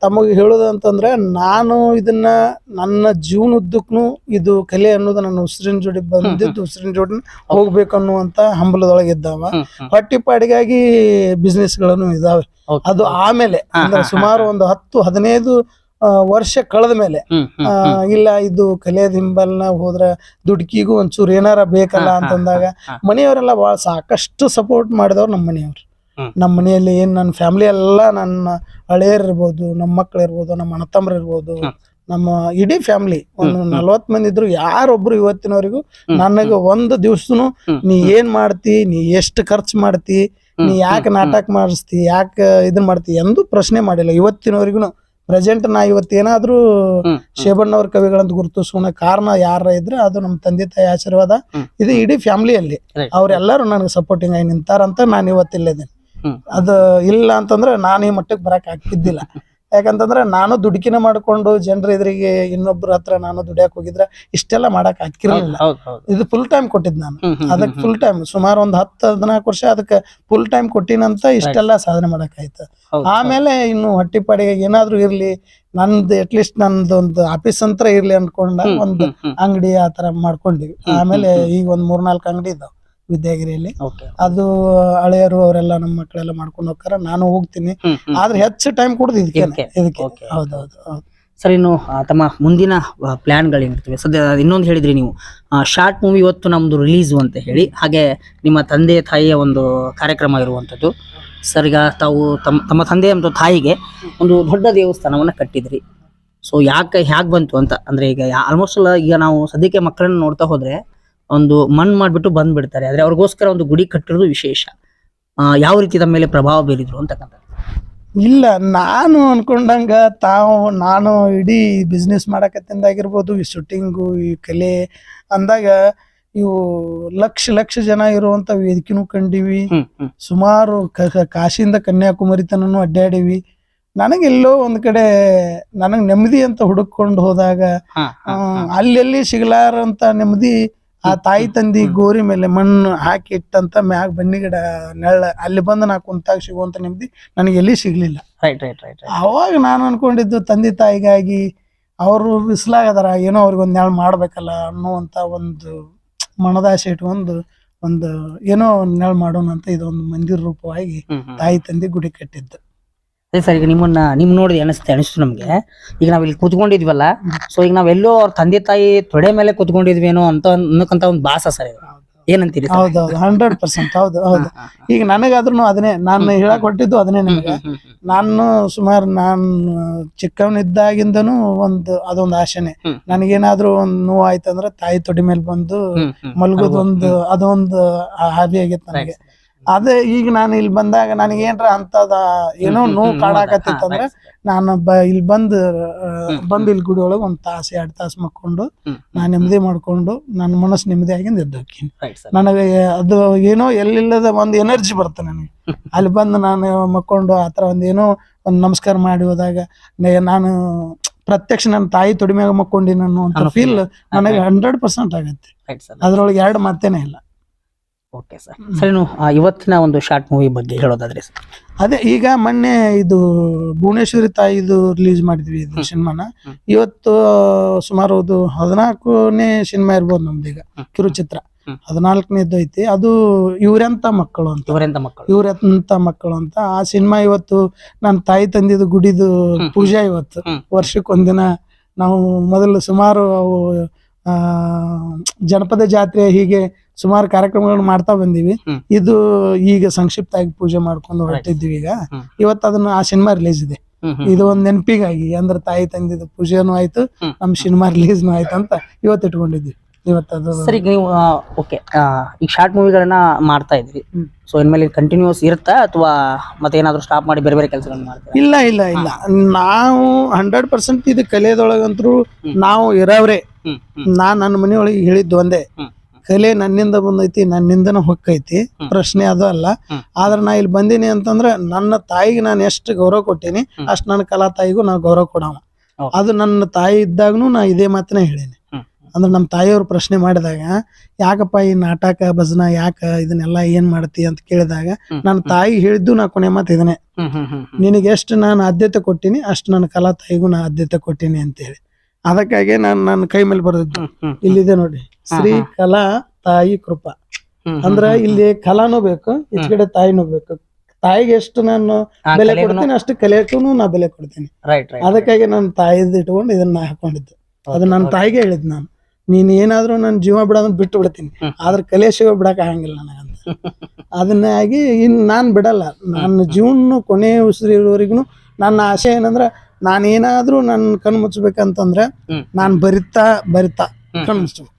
ತಮಗೆ ಹೇಳೋದಂತಂದ್ರೆ ನಾನು ಇದನ್ನ ನನ್ನ ಜೀವನದ್ದಕ್ಕೂ ಇದು ಕಲೆ ಅನ್ನೋದು ನನ್ನ ಉಸಿರಿನ ಜೋಡಿ ಬಂದಿದ್ದು ಉಸಿರಿನ ಜೋಡಿ ಹೋಗ್ಬೇಕು ಅನ್ನುವಂತ ಹಂಬಲದೊಳಗೆ ಇದ್ದಾವ ಹ್ಮ್, ಹ್ಮ್. ಹೊಟ್ಟಿಪಾಡಿಗಾಗಿ ಬಿಸ್ನೆಸ್ಗಳನ್ನು ಇದಾವೆ ಅದು ಆಮೇಲೆ ಅಂದ್ರೆ ಸುಮಾರು ಒಂದು ಹತ್ತು ಹದಿನೈದು ವರ್ಷ ಕಳೆದ ಮೇಲೆ. ಇಲ್ಲ ಇದು ಕಲಿಯೋದ್ ಹಿಂಬಲ್ನ ಹೋದ್ರ ದುಡ್ಕಿಗೂ ಒಂಚೂರು ಏನಾರ ಬೇಕಲ್ಲ ಅಂತಂದಾಗ. ಮನೆಯವರೆಲ್ಲ ಬಹಳ ಸಾಕಷ್ಟು ಸಪೋರ್ಟ್ ಮಾಡಿದವ್ರು ನಮ್ಮ ಮನೆಯವ್ರು. ನಮ್ಮ ಮನೆಯಲ್ಲಿ ಏನ್ ನನ್ನ ಫ್ಯಾಮಿಲಿ ಎಲ್ಲ ನನ್ನ ಹಳೆಯರ್ ಇರ್ಬೋದು ನಮ್ಮ ಮಕ್ಳು ಇರ್ಬೋದು ನಮ್ಮ ಅಣ್ಣತಮ್ಮರು ಇರ್ಬೋದು ನಮ್ಮ ಇಡೀ ಫ್ಯಾಮಿಲಿ ಒಂದು. ನಲ್ವತ್ ಮಂದಿ ಇದ್ರು ಯಾರೊಬ್ರು ಇವತ್ತಿನವರೆಗೂ ನನಗ ಒಂದು ದಿವ್ಸನು ನೀ ಏನ್ ಮಾಡ್ತಿ ನೀ ಎಷ್ಟು ಖರ್ಚು ಮಾಡ್ತಿ ನೀ ಯಾಕೆ ನಾಟಕ ಮಾಡಿಸ್ತಿ ಯಾಕೆ ಇದನ್ ಮಾಡ್ತಿ ಎಂದು ಪ್ರಶ್ನೆ ಮಾಡಿಲ್ಲ. ಇವತ್ತಿನವರೆಗೂ ಪ್ರೆಸೆಂಟ್ ನಾ ಇವತ್ತು ಏನಾದ್ರೂ ಹ್ಮ್, ಶೇಬಣ್ಣವ್ರ ಕವಿಗಳಂತ ಗುರುತಿಸೋಣ ಕಾರಣ ಯಾರ ಇದ್ರೆ ಅದು ನಮ್ಮ ತಂದೆ ತಾಯಿ ಆಶೀರ್ವಾದ. ಇದು ಇಡೀ ಫ್ಯಾಮಿಲಿಯಲ್ಲಿ ಅವರೆಲ್ಲರೂ ಅವ್ರೆಲ್ಲರೂ ನನಗೆ ಸಪೋರ್ಟಿಂಗ್ ಆಗಿ ನಿಂತಾರಂತ ನಾನು ಇವತ್ತಿಲ್ಲಿದ್ದೀನಿ ಹ್ಮ್. ಅದು ಇಲ್ಲ ಅಂತಂದ್ರೆ ನಾನು ಈ ಮಟ್ಟಕ್ಕೆ ಬರಕ್ ಆಗ್ತಿದ್ದಿಲ್ಲ. ಯಾಕಂತಂದ್ರೆ ನಾನು ದುಡುಕಿನ ಮಾಡ್ಕೊಂಡು ಜನರ ಎದುರಿಗೆ ಇನ್ನೊಬ್ರ ಹತ್ರ ನಾನು ದುಡಿಯಕ್ ಹೋಗಿದ್ರೆ ಇಷ್ಟೆಲ್ಲ ಮಾಡಕ್ ಆಗ್ತಿರ್ಲಿಲ್ಲ. ಇದು ಫುಲ್ ಟೈಮ್ ಕೊಟ್ಟಿದ್ ನಾನು. ಅದಕ್ಕೆ ಫುಲ್ ಟೈಮ್ ಸುಮಾರು ಒಂದ್ ಹತ್ತು ಹದಿನಾಲ್ಕು ವರ್ಷ ಅದಕ್ಕೆ ಫುಲ್ ಟೈಮ್ ಕೊಟ್ಟಿನಂತ ಇಷ್ಟೆಲ್ಲ ಸಾಧನೆ ಮಾಡಕ್ ಆಯ್ತು. ಆಮೇಲೆ ಇನ್ನು ಹೊಟ್ಟಿಪಾಡಿಗೆ ಏನಾದ್ರೂ ಇರ್ಲಿ ನಂದು ಅಟ್ಲೀಸ್ಟ್ ನಂದು ಒಂದು ಆಫೀಸ್ ಅಂತ ಇರ್ಲಿ ಅನ್ಕೊಂಡ ಒಂದು. ಅಂಗಡಿ ಆ ತರ ಮಾಡ್ಕೊಂಡಿವಿ. ಆಮೇಲೆ ಈಗ ಒಂದ್ ಮೂರ್ನಾಲ್ಕು ಅಂಗಡಿ ಇದಾವ. ವಿದ್ಯಾಗಿರಿಯಲ್ಲಿ. ಅದು ಹಳೆಯರು ಅವರೆಲ್ಲ ನಮ್ಮ ಮಕ್ಕಳೆಲ್ಲ ಮಾಡ್ಕೊಂಡು ಹೋಗ್ತಾರ. ನಾನು ಹೋಗ್ತೀನಿ. ಆದ್ರೆ ಹೆಚ್ಚು ಟೈಮ್ ಕೊಡುದು ಇದಕ್ಕೆ ಇದಕ್ಕೆ. ಹೌದೌದು ಹೌದು. ಸರ್ ಇನ್ನು ತಮ್ಮ ಮುಂದಿನ ಪ್ಲಾನ್ಗಳೇನಿರ್ತವೆ ಸದ್ಯ ಇನ್ನೊಂದು ಹೇಳಿದ್ರಿ ನೀವು. ಶಾರ್ಟ್ ಮೂವಿ ಇವತ್ತು ನಮ್ದು ರಿಲೀಸು ಅಂತ ಹೇಳಿ. ಹಾಗೆ ನಿಮ್ಮ ತಂದೆ ತಾಯಿಯ ಒಂದು ಕಾರ್ಯಕ್ರಮ ಇರುವಂಥದ್ದು. ಸರ್ ಈಗ ತಾವು ತಮ್ಮ ತಮ್ಮ ತಂದೆ ಮತ್ತು ತಾಯಿಗೆ ಒಂದು ದೊಡ್ಡ ದೇವಸ್ಥಾನವನ್ನು ಕಟ್ಟಿದ್ರಿ. ಸೊ ಯಾಕೆ ಹ್ಯಾಕ್ ಬಂತು ಅಂತ? ಅಂದ್ರೆ ಈಗ ಆಲ್ಮೋಸ್ಟ್ ಎಲ್ಲ ಈಗ ನಾವು ಸದ್ಯಕ್ಕೆ ಮಕ್ಕಳನ್ನ ನೋಡ್ತಾ ಹೋದ್ರೆ ಒಂದು ಮಣ್ಣು ಮಾಡಿಬಿಟ್ಟು ಬಂದ್ಬಿಡ್ತಾರೆ. ಆದ್ರೆ ಅವ್ರಿಗೋಸ್ಕರ ಒಂದು ಗುಡಿ ಕಟ್ಟಿರೋದು ವಿಶೇಷ. ಆ, ಯಾವ ರೀತಿ ತಮ್ಮ ಮೇಲೆ ಪ್ರಭಾವ ಬೀರಿದ್ರು ಅಂತಕ್ಕಂಥ ಇಲ್ಲ ನಾನು ಅನ್ಕೊಂಡಂಗ ತಾವು ನಾನು ಇಡೀ ಬಿಸ್ನೆಸ್ ಮಾಡಕತ್ತಿಂದಾಗಿರ್ಬೋದು ಈ ಶೂಟಿಂಗು ಈ ಕಲೆ ಅಂದಾಗ ಇವು ಲಕ್ಷ ಲಕ್ಷ ಜನ ಇರುವಂತ ವೇದಿಕೆನೂ ಕಂಡಿವಿ. ಸುಮಾರು ಕಾಶಿಯಿಂದ ಕನ್ಯಾಕುಮಾರಿ ತನೂ ಅಡ್ಡಾಡಿವಿ. ನನಗೆಲ್ಲೋ ಒಂದ್ ಕಡೆ ನನಗ್ ನೆಮ್ಮದಿ ಅಂತ ಹುಡುಕೊಂಡು ಹೋದಾಗ ಅಲ್ಲೆಲ್ಲಿ ಸಿಗಲಾರಂತ ನೆಮ್ಮದಿ ಆ ತಾಯಿ ತಂದಿ ಗೋರಿ ಮೇಲೆ ಮಣ್ಣು ಹಾಕಿ ಇಟ್ಟಂತ ಮ್ಯಾಗ ಬನ್ನಿ ಗಿಡ ನೆಳ್ಳ ಅಲ್ಲಿ ಬಂದು ನಾ ಕುಂತಾಗ ಸಿಗುವಂತ ನೆಮ್ಮದಿ ನನಗೆ ಎಲ್ಲಿ ಸಿಗ್ಲಿಲ್ಲ. ರೈಟ್ ರೈಟ್ ರೈಟ್ ರೈಟ್ ಅವಾಗ ನಾನು ಅನ್ಕೊಂಡಿದ್ದು ತಂದೆ ತಾಯಿಗಾಗಿ ಅವರು ಬಿಸಿಲಾಗದಾರ ಏನೋ ಅವ್ರಿಗೆ ಒಂದು ನೆಳ್ ಮಾಡ್ಬೇಕಲ್ಲ ಅನ್ನುವಂತ ಒಂದು ಮನದಾಸೆ ಇಟ್ಕೊಂಡು ಒಂದು ಏನೋ ಒಂದು ಮಾಡೋಣ ಅಂತ ಇದೊಂದು ಮಂದಿರ ರೂಪವಾಗಿ ತಾಯಿ ತಂದೆ ಗುಡಿ ಕಟ್ಟಿದ್ದು. ಅದೇ ಸರ್ ಈಗ ನಿಮ್ಮನ್ನ ನಿಮ್ ನೋಡಿ ಅನಿಸ್ತೆ ಅನಿಸ್ತು ನಮ್ಗೆ ಈಗ ನಾವ್ ಇಲ್ಲಿ ಕೂತ್ಕೊಂಡಿದ್ವಲ್ಲ ಸೊ ಈಗ ನಾವೆಲ್ಲೋ ಅವ್ರ ತಂದೆ ತಾಯಿ ತೊಡೆ ಮೇಲೆ ಕೂತ್ಕೊಂಡಿದ್ವೇನೋ ಅಂತ ಅನ್ನಕಂತ ಒಂದು ಭಾಸ ಸರ್ ಇದು ಏನಂತೀರಿ sir? ಹೌದೌದು ಹಂಡ್ರೆಡ್ ಪರ್ಸೆಂಟ್ ಹೌದು ಹೌದು ಈಗ ನನಗಾದ್ರೂ ಅದನ್ನೇ ನಾನು ಹೇಳಕ್ ಕೊಟ್ಟಿದ್ದು ಅದನ್ನೇ ನಿಮಗೆ. ನಾನು ಸುಮಾರು ನಾನು ಚಿಕ್ಕವನಿದ್ದಾಗಿಂದನು ಒಂದು ಅದೊಂದು ಆಶೆನೆ ಹ್ಮ್. ನನಗೇನಾದ್ರೂ ಒಂದು ನೋವು ಆಯ್ತಂದ್ರೆ ತಾಯಿ ತೊಡಿ ಮೇಲೆ ಬಂದು ಹ್ಮ್, ಹ್ಮ್. ಮಲ್ಗೋದು ಒಂದು ಅದೊಂದು ಹಾಬಿ ಆಗೈತೆ ನನಗೆ. ಅದೇ ಈಗ ನಾನು ಇಲ್ಲಿ ಬಂದಾಗ ನನಗೆ ಏನ್ರ ಅಂತದ ಏನೋ ನೋ ಕಾಡಾಕತ್ತಿತ್ತಂದ್ರ ನೋವು ಕಾಡಾಕತ್ತಿತ್ತಂದ್ರೆ ನಾನು ಬ ಇಲ್ಲಿ ಬಂದು ಬಂದು ಇಲ್ಲಿ ಗುಡಿ ಒಳಗೆ ಒಂದು ತಾಸು ಎರಡು ತಾಸು ಮಕ್ಕೊಂಡು ನಾ ನಾನು ನೆಮ್ಮದಿ ಮಾಡ್ಕೊಂಡು ನನ್ನ ಮನಸ್ಸು ನೆಮ್ಮದಿ ಆಗಿಂದ ಎದ್ದು ಹೋಗ್ತೀನಿ ನನಗೆ ಅದು ಏನೋ ಎಲ್ಲಿಲ್ಲದ ಒಂದು ಎನರ್ಜಿ ಬರುತ್ತೆ ನನಗೆ. [LAUGHS] ಅಲ್ಲಿ ಬಂದು ನಾನು ಮಕ್ಕೊಂಡು ಆ ಥರ ಒಂದು ಏನೋ ಒಂದು ನಮಸ್ಕಾರ ಮಾಡಿ ಹೋದಾಗ ನಾನು ಪ್ರತ್ಯಕ್ಷ ನನ್ನ ತಾಯಿ ತೊಡಿಮ್ಯಾಗ ಮಕ್ಕೊಂಡಿ ನಾನು ಅಂತ ಅನ್ನೋ ಫೀಲ್. ನನಗೆ ಹಂಡ್ರೆಡ್ ಪರ್ಸೆಂಟ್ ಆಗುತ್ತೆ. ಅದ್ರೊಳಗೆ ಎರಡು ಮಾತೇನೆ ಇಲ್ಲ. Sir. ಸರ್ ಇನ್ನು ಆ, ಇವತ್ತಿನ ಒಂದು ಶಾರ್ಟ್ ಮೂವಿ ಬಗ್ಗೆ ಹೇಳೋದಾದ್ರೆ ಸರ್ ಅದೇ ಈಗ ಮೊನ್ನೆ ಇದು ಭುವನೇಶ್ವರಿ ತಾಯಿದು ರಿಲೀಸ್ ಮಾಡಿದ್ವಿ ಇದು ಸಿನಿಮಾನ ಇವತ್ತು ಸುಮಾರು ಅದು ಹದಿನಾಲ್ಕನೇ ಸಿನಿಮಾ ಇರ್ಬೋದು ನಮ್ದು ಈಗ ಕಿರುಚಿತ್ರ. ಹ್ಮ್. ಹದಿನಾಲ್ಕನೇದು ಐತಿ. ಅದು ಇವ್ರೆಂತ ಮಕ್ಕಳು ಅಂತ. ಇವರೆಂತ ಮಕ್ಕಳು. ಇವ್ರೆಂತ ಮಕ್ಕಳು ಅಂತ. ಆ ಸಿನಿಮಾ ಇವತ್ತು ನನ್ನ ತಾಯಿ ತಂದಿದ್ದು ಗುಡಿದು. ಪೂಜೆ ಇವತ್ತು. ಹ್ಮ್. ವರ್ಷಕ್ಕೊಂದಿನ ನಾವು ಮೊದಲು ಸುಮಾರು ಅವು ಜನಪದ ಜಾತ್ರೆ ಹೀಗೆ ಸುಮಾರು ಕಾರ್ಯಕ್ರಮಗಳನ್ನ ಮಾಡ್ತಾ ಬಂದಿವಿ. ಇದು ಈಗ ಸಂಕ್ಷಿಪ್ತ ಆಗಿ ಪೂಜೆ ಮಾಡ್ಕೊಂಡು ಹೊರಟಿದ್ದೀವಿ ಈಗ. ಇವತ್ತು ಅದನ್ನ ಆ ಸಿನಿಮಾ ರಿಲೀಸ್ ಇದೆ. ಇದು ಒಂದ್ ನೆನಪಿಗಾಗಿ ಅಂದ್ರೆ ತಾಯಿ ತಂದಿದ ಪೂಜೆನೂ ಆಯ್ತು. ನಮ್ ಸಿನಿಮಾ ರಿಲೀಸ್ನು ಆಯ್ತು ಅಂತ ಇವತ್ತು ಇಟ್ಕೊಂಡಿದ್ವಿ ಸರಿ ನೀವು ಓಕೆ ಈ ಶಾರ್ಟ್ ಮೂವಿಗಳನ್ನ ಮಾಡ್ತಾ ಇದ್ರಿ. ಸೊ ಇನ್ಮೇಲೆ ಕಂಟಿನ್ಯೂಸ್ ಇರುತ್ತಾ ಅಥವಾ ಮತ್ತೆ ಏನಾದ್ರು ಸ್ಟಾಪ್ ಮಾಡಿ ಬೇರೆ ಬೇರೆ ಕೆಲಸಗಳನ್ನ ಮಾಡ್ತೀರಾ? ಇಲ್ಲ ಇಲ್ಲ ಇಲ್ಲ. ನಾವು ಹಂಡ್ರೆಡ್ ಪರ್ಸೆಂಟ್ ಇದು ಕಲಿಯೋದೊಳಗಂತರೂ. ನಾವು ಇರೋವ್ರೆ. ಹ್ಮ್, ನನ್ನ ಮನೆಯೊಳಗೆ ಹೇಳಿದ್ದು ಒಂದೇ. ಕಲೆ ನನ್ನಿಂದ ಬಂದೈತಿ ನನ್ನಿಂದನ ಹೊಕ್ಕೈತಿ. ಪ್ರಶ್ನೆ ಅದು ಅಲ್ಲ. ಆದ್ರೆ ನಾ ಇಲ್ಲಿ ಬಂದೀನಿ ಅಂತಂದ್ರೆ ನನ್ನ ತಾಯಿಗೆ ನಾನು ಎಷ್ಟು ಗೌರವ ಕೊಟ್ಟೀನಿ. ಅಷ್ಟು ನನ್ನ ಕಲಾ ತಾಯಿಗೂ ನಾ ಗೌರವ ಕೊಡವ. ಅದು ನನ್ನ ತಾಯಿ ಇದ್ದಾಗನು ನಾ ಇದೇ ಮಾತನ್ನ ಹೇಳೀನಿ. ಅಂದ್ರೆ ನಮ್ಮ ತಾಯಿಯವರು ಪ್ರಶ್ನೆ ಮಾಡಿದಾಗ ಯಾಕಪ್ಪ ಈ ನಾಟಕ ಭಜನ ಯಾಕ ಇದನ್ನೆಲ್ಲ ಏನ್ ಮಾಡ್ತಿ ಅಂತ ಕೇಳಿದಾಗ ನನ್ನ ತಾಯಿ ಹೇಳಿದ್ದು ನಾ ಕೊನೆ ಮಾತು ಇದನ್ನೇ. ನಿನಗೆ ಎಷ್ಟು ನಾನು ಆದ್ಯತೆ ಕೊಟ್ಟಿನಿ ಅಷ್ಟು ನನ್ನ ಕಲಾ ತಾಯಿಗೂ ನಾ ಆದ್ಯತೆ ಕೊಟ್ಟಿನಿ ಅಂತೇಳಿ. ಅದಕ್ಕಾಗಿ ನಾನು ನನ್ನ ಕೈ ಮೇಲೆ ಬರೆದಿದ್ದು. ಇಲ್ಲಿದೆ ನೋಡಿ. ಶ್ರೀ ಕಲಾ ತಾಯಿ ಕೃಪಾ. ಅಂದ್ರ ಇಲ್ಲಿ ಕಲಾನು ಬೇಕು ಈಚ ಕಡೆ ತಾಯಿನೂ ಬೇಕು. ತಾಯಿಗೆ ಎಷ್ಟು ನಾನು ಬೆಲೆ ಕಲೆಗೂ- ಕೊಡ್ತೀನಿ ಅಷ್ಟು ಕಲಿಯಕ್ಕೂ ನಾ ಬೆಲೆ ಕೊಡ್ತೀನಿ. ಅದಕ್ಕಾಗಿ ನನ್ನ ತಾಯಿದ್ ಇಟ್ಕೊಂಡು ಇದನ್ನ ಹಾಕೊಂಡಿದ್ದು. ಅದು ನನ್ನ ತಾಯಿಗೆ ಹೇಳಿದ್ ನಾನು. ನೀನ್ ಏನಾದ್ರೂ ನನ್ನ ಜೀವ ಬಿಡೋದನ್ನ ಬಿಟ್ಟು ಬಿಡ್ತೀನಿ. ಆದ್ರೆ ಕಲೆ ಶಿವ ಬಿಡಕ್ ಆಗಂಗಿಲ್ಲ ನನಗಂತ. [LAUGHS] ಅದನ್ನ ಆಗಿ ಇನ್ ನಾನ್ ಬಿಡಲ್ಲ. ನನ್ನ ಜೀವನ ಕೊನೆ ಉಸಿರಿರೋವರೆಗೂ ನನ್ನ ಆಸೆ ಏನಂದ್ರ ನಾನು ಏನಾದ್ರೂ ನನ್ನ ಕಣ್ ಮುಚ್ಚಬೇಕಂತಂದ್ರೆ. ನಾನ್ ಬರಿತಾ ಬರಿತಾ. ಕಣ್ ಮುಚ್ಚಬೇಕು.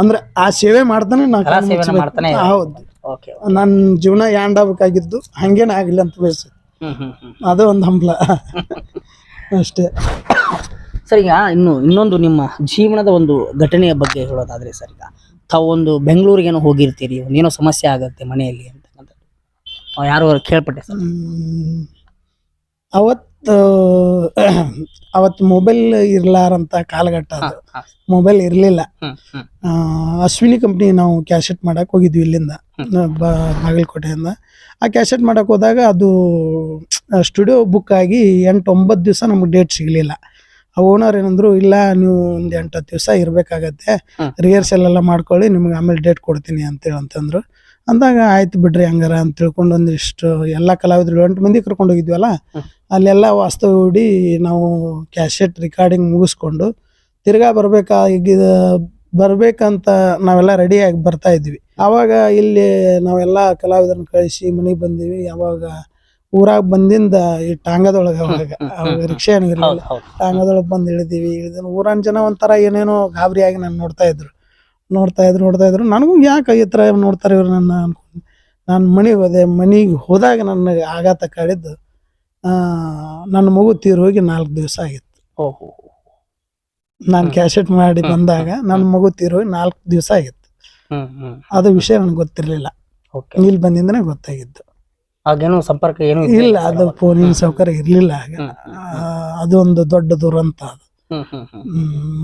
ಅಂದ್ರೆ ಆ ಸೇವೆ ಮಾಡ್ತಾನೆ ನಾ ಕಣ್ ಮುಚ್ಚಬೇಕು. ಹೌದು ಓಕೆ ನನ್ನ ಜೀವನ ಯಾಂಡಾಗಬೇಕಾಗಿದ್ದು ಹಂಗೇನ ಆಗಿಲ್ಲ ಅಂತ ಬಯಸ ಅದು ಒಂದು ಹಂಬಲ ಅಷ್ಟೇ ಸರ್ ಈಗ ಇನ್ನು ಇನ್ನೊಂದು ನಿಮ್ಮ ಜೀವನದ ಒಂದು ಘಟನೆಯ ಬಗ್ಗೆ ಹೇಳೋದಾದ್ರೆ ಸರ್ ಈಗ ತಾವು ಒಂದು ಬೆಂಗಳೂರಿಗೇನೋ ಹೋಗಿರ್ತೀರಿ ಏನೋ ಸಮಸ್ಯೆ ಆಗತ್ತೆ ಮನೆಯಲ್ಲಿ ಅಂತ ಯಾರು ಕೇಳ್ಪಟ್ಟೆ ಸರ್ ಹ್ಮ್. ಅವತ್ತು [CLEARS THROAT] ಅವತ್ತು ಮೊಬೈಲ್ ಇರ್ಲಾರಂತ ಕಾಲಘಟ್ಟ ಅದು. ಮೊಬೈಲ್ ಇರಲಿಲ್ಲ. ಅಶ್ವಿನಿ ಕಂಪ್ನಿ ನಾವು ಕ್ಯಾಶೆಟ್ ಮಾಡಕ್ ಹೋಗಿದ್ವಿ ಇಲ್ಲಿಂದ ಬ- ಬಾಗಲಕೋಟೆಯಿಂದ. ಆ ಕ್ಯಾಶೆಟ್ ಮಾಡಕ್ ಹೋದಾಗ ಅದು ಸ್ಟುಡಿಯೋ ಬುಕ್ ಆಗಿ ಎಂಟು ಒಂಬತ್ತು ದಿವಸ ನಮಗೆ ಡೇಟ್ ಸಿಗಲಿಲ್ಲ. ಆ ಓನರ್ ಏನಂದ್ರು ಇಲ್ಲ ನೀವು ಒಂದು ಎಂಟು ಹತ್ತು ದಿವಸ ಇರಬೇಕಾಗತ್ತೆ. ಹ್ಮ್. ರಿಹರ್ಸಲ್ ಎಲ್ಲ ಮಾಡ್ಕೊಳ್ಳಿ ನಿಮ್ಗೆ ಆಮೇಲೆ ಡೇಟ್ ಕೊಡ್ತೀನಿ ಅಂತೇಳಿ ಅಂತಂದ್ರು. ಅಂದಾಗ ಆಯ್ತು ಬಿಡ್ರಿ ಹಂಗಾರ ಅಂತ ತಿಳ್ಕೊಂಡು ಒಂದಿಷ್ಟು ಎಲ್ಲ ಕಲಾವಿದರು ಎಂಟು ಮಂದಿ ಕರ್ಕೊಂಡು ಹೋಗಿದ್ವಲ್ಲ. ಅಲ್ಲೆಲ್ಲ ವಾಸ್ತವ ಹೂಡಿ ನಾವು ಕ್ಯಾಸೆಟ್ ರೆಕಾರ್ಡಿಂಗ್ ಮುಗಿಸ್ಕೊಂಡು ತಿರ್ಗಾ ಬರ್ಬೇಕಾಗಿ ಬರ್ಬೇಕಂತ ನಾವೆಲ್ಲ ರೆಡಿಯಾಗಿ ಬರ್ತಾ ಇದ್ವಿ. ಅವಾಗ ಇಲ್ಲಿ ನಾವೆಲ್ಲ ಕಲಾವಿದರನ್ನ ಕಳಿಸಿ ಮನೆಗೆ ಬಂದೀವಿ. ಯಾವಾಗ ಊರಾಗ ಬಂದಿಂದ ಈ ಟಾಂಗದೊಳಗೆ ಅವಾಗ ಅವಾಗ ರಿಕ್ಷಾ ಏನಿರಲಿಲ್ಲ ಟಾಂಗದೊಳಗೆ ಬಂದು ಇಳಿದೀವಿ. ಇಳಿದ ಊರನ್ ಜನ ಒಂಥರ ಏನೇನೋ ಗಾಬರಿಯಾಗಿ ನಾನು ನೋಡ್ತಾ ಇದ್ರು. ನೋಡ್ತಾ ಇದ್ರು ನೋಡ್ತಾ ಇದ್ರು. ನನಗೂ ಯಾಕೆ ಈ ಥರ ನೋಡ್ತಾರೆ ಇವ್ರು ನನ್ನ ಅನ್ಕೊಂಡು. ನಾನು ಮನೆಗೆ ಹೋದೆ ಮನೆಗೆ ಹೋದಾಗ ನನಗೆ ಆಘಾತ ಕಾಡಿದ್ದು ನನ್ನ ಮಗು ತೀರ್ ಹೋಗಿ ನಾಲ್ಕು ದಿವಸ ಆಗಿತ್ತು. ಓಹೋ. ನಾನು ಕ್ಯಾಸೆಟ್ ಮಾಡಿ ಬಂದಾಗ ನನ್ನ ಮಗು ತೀರ್ ಹೋಗಿ ನಾಲ್ಕು ದಿವಸ ಆಗಿತ್ತು. ಅದು ವಿಷಯ ನನಗೆ ಗೊತ್ತಿರಲಿಲ್ಲ. ಇಲ್ಲಿ ಬಂದಿಂದನೇ ಗೊತ್ತಾಗಿತ್ತು ಆಗೇನು ಸಂಪರ್ಕ ಏನು ಇಲ್ಲ ಅದು ಫೋನಿನ ಸೌಕರ್ಯ ಇರಲಿಲ್ಲ ಆಗ ಅದೊಂದು ಅದು ಒಂದು ದೊಡ್ಡ ದುರಂತ ಅದು.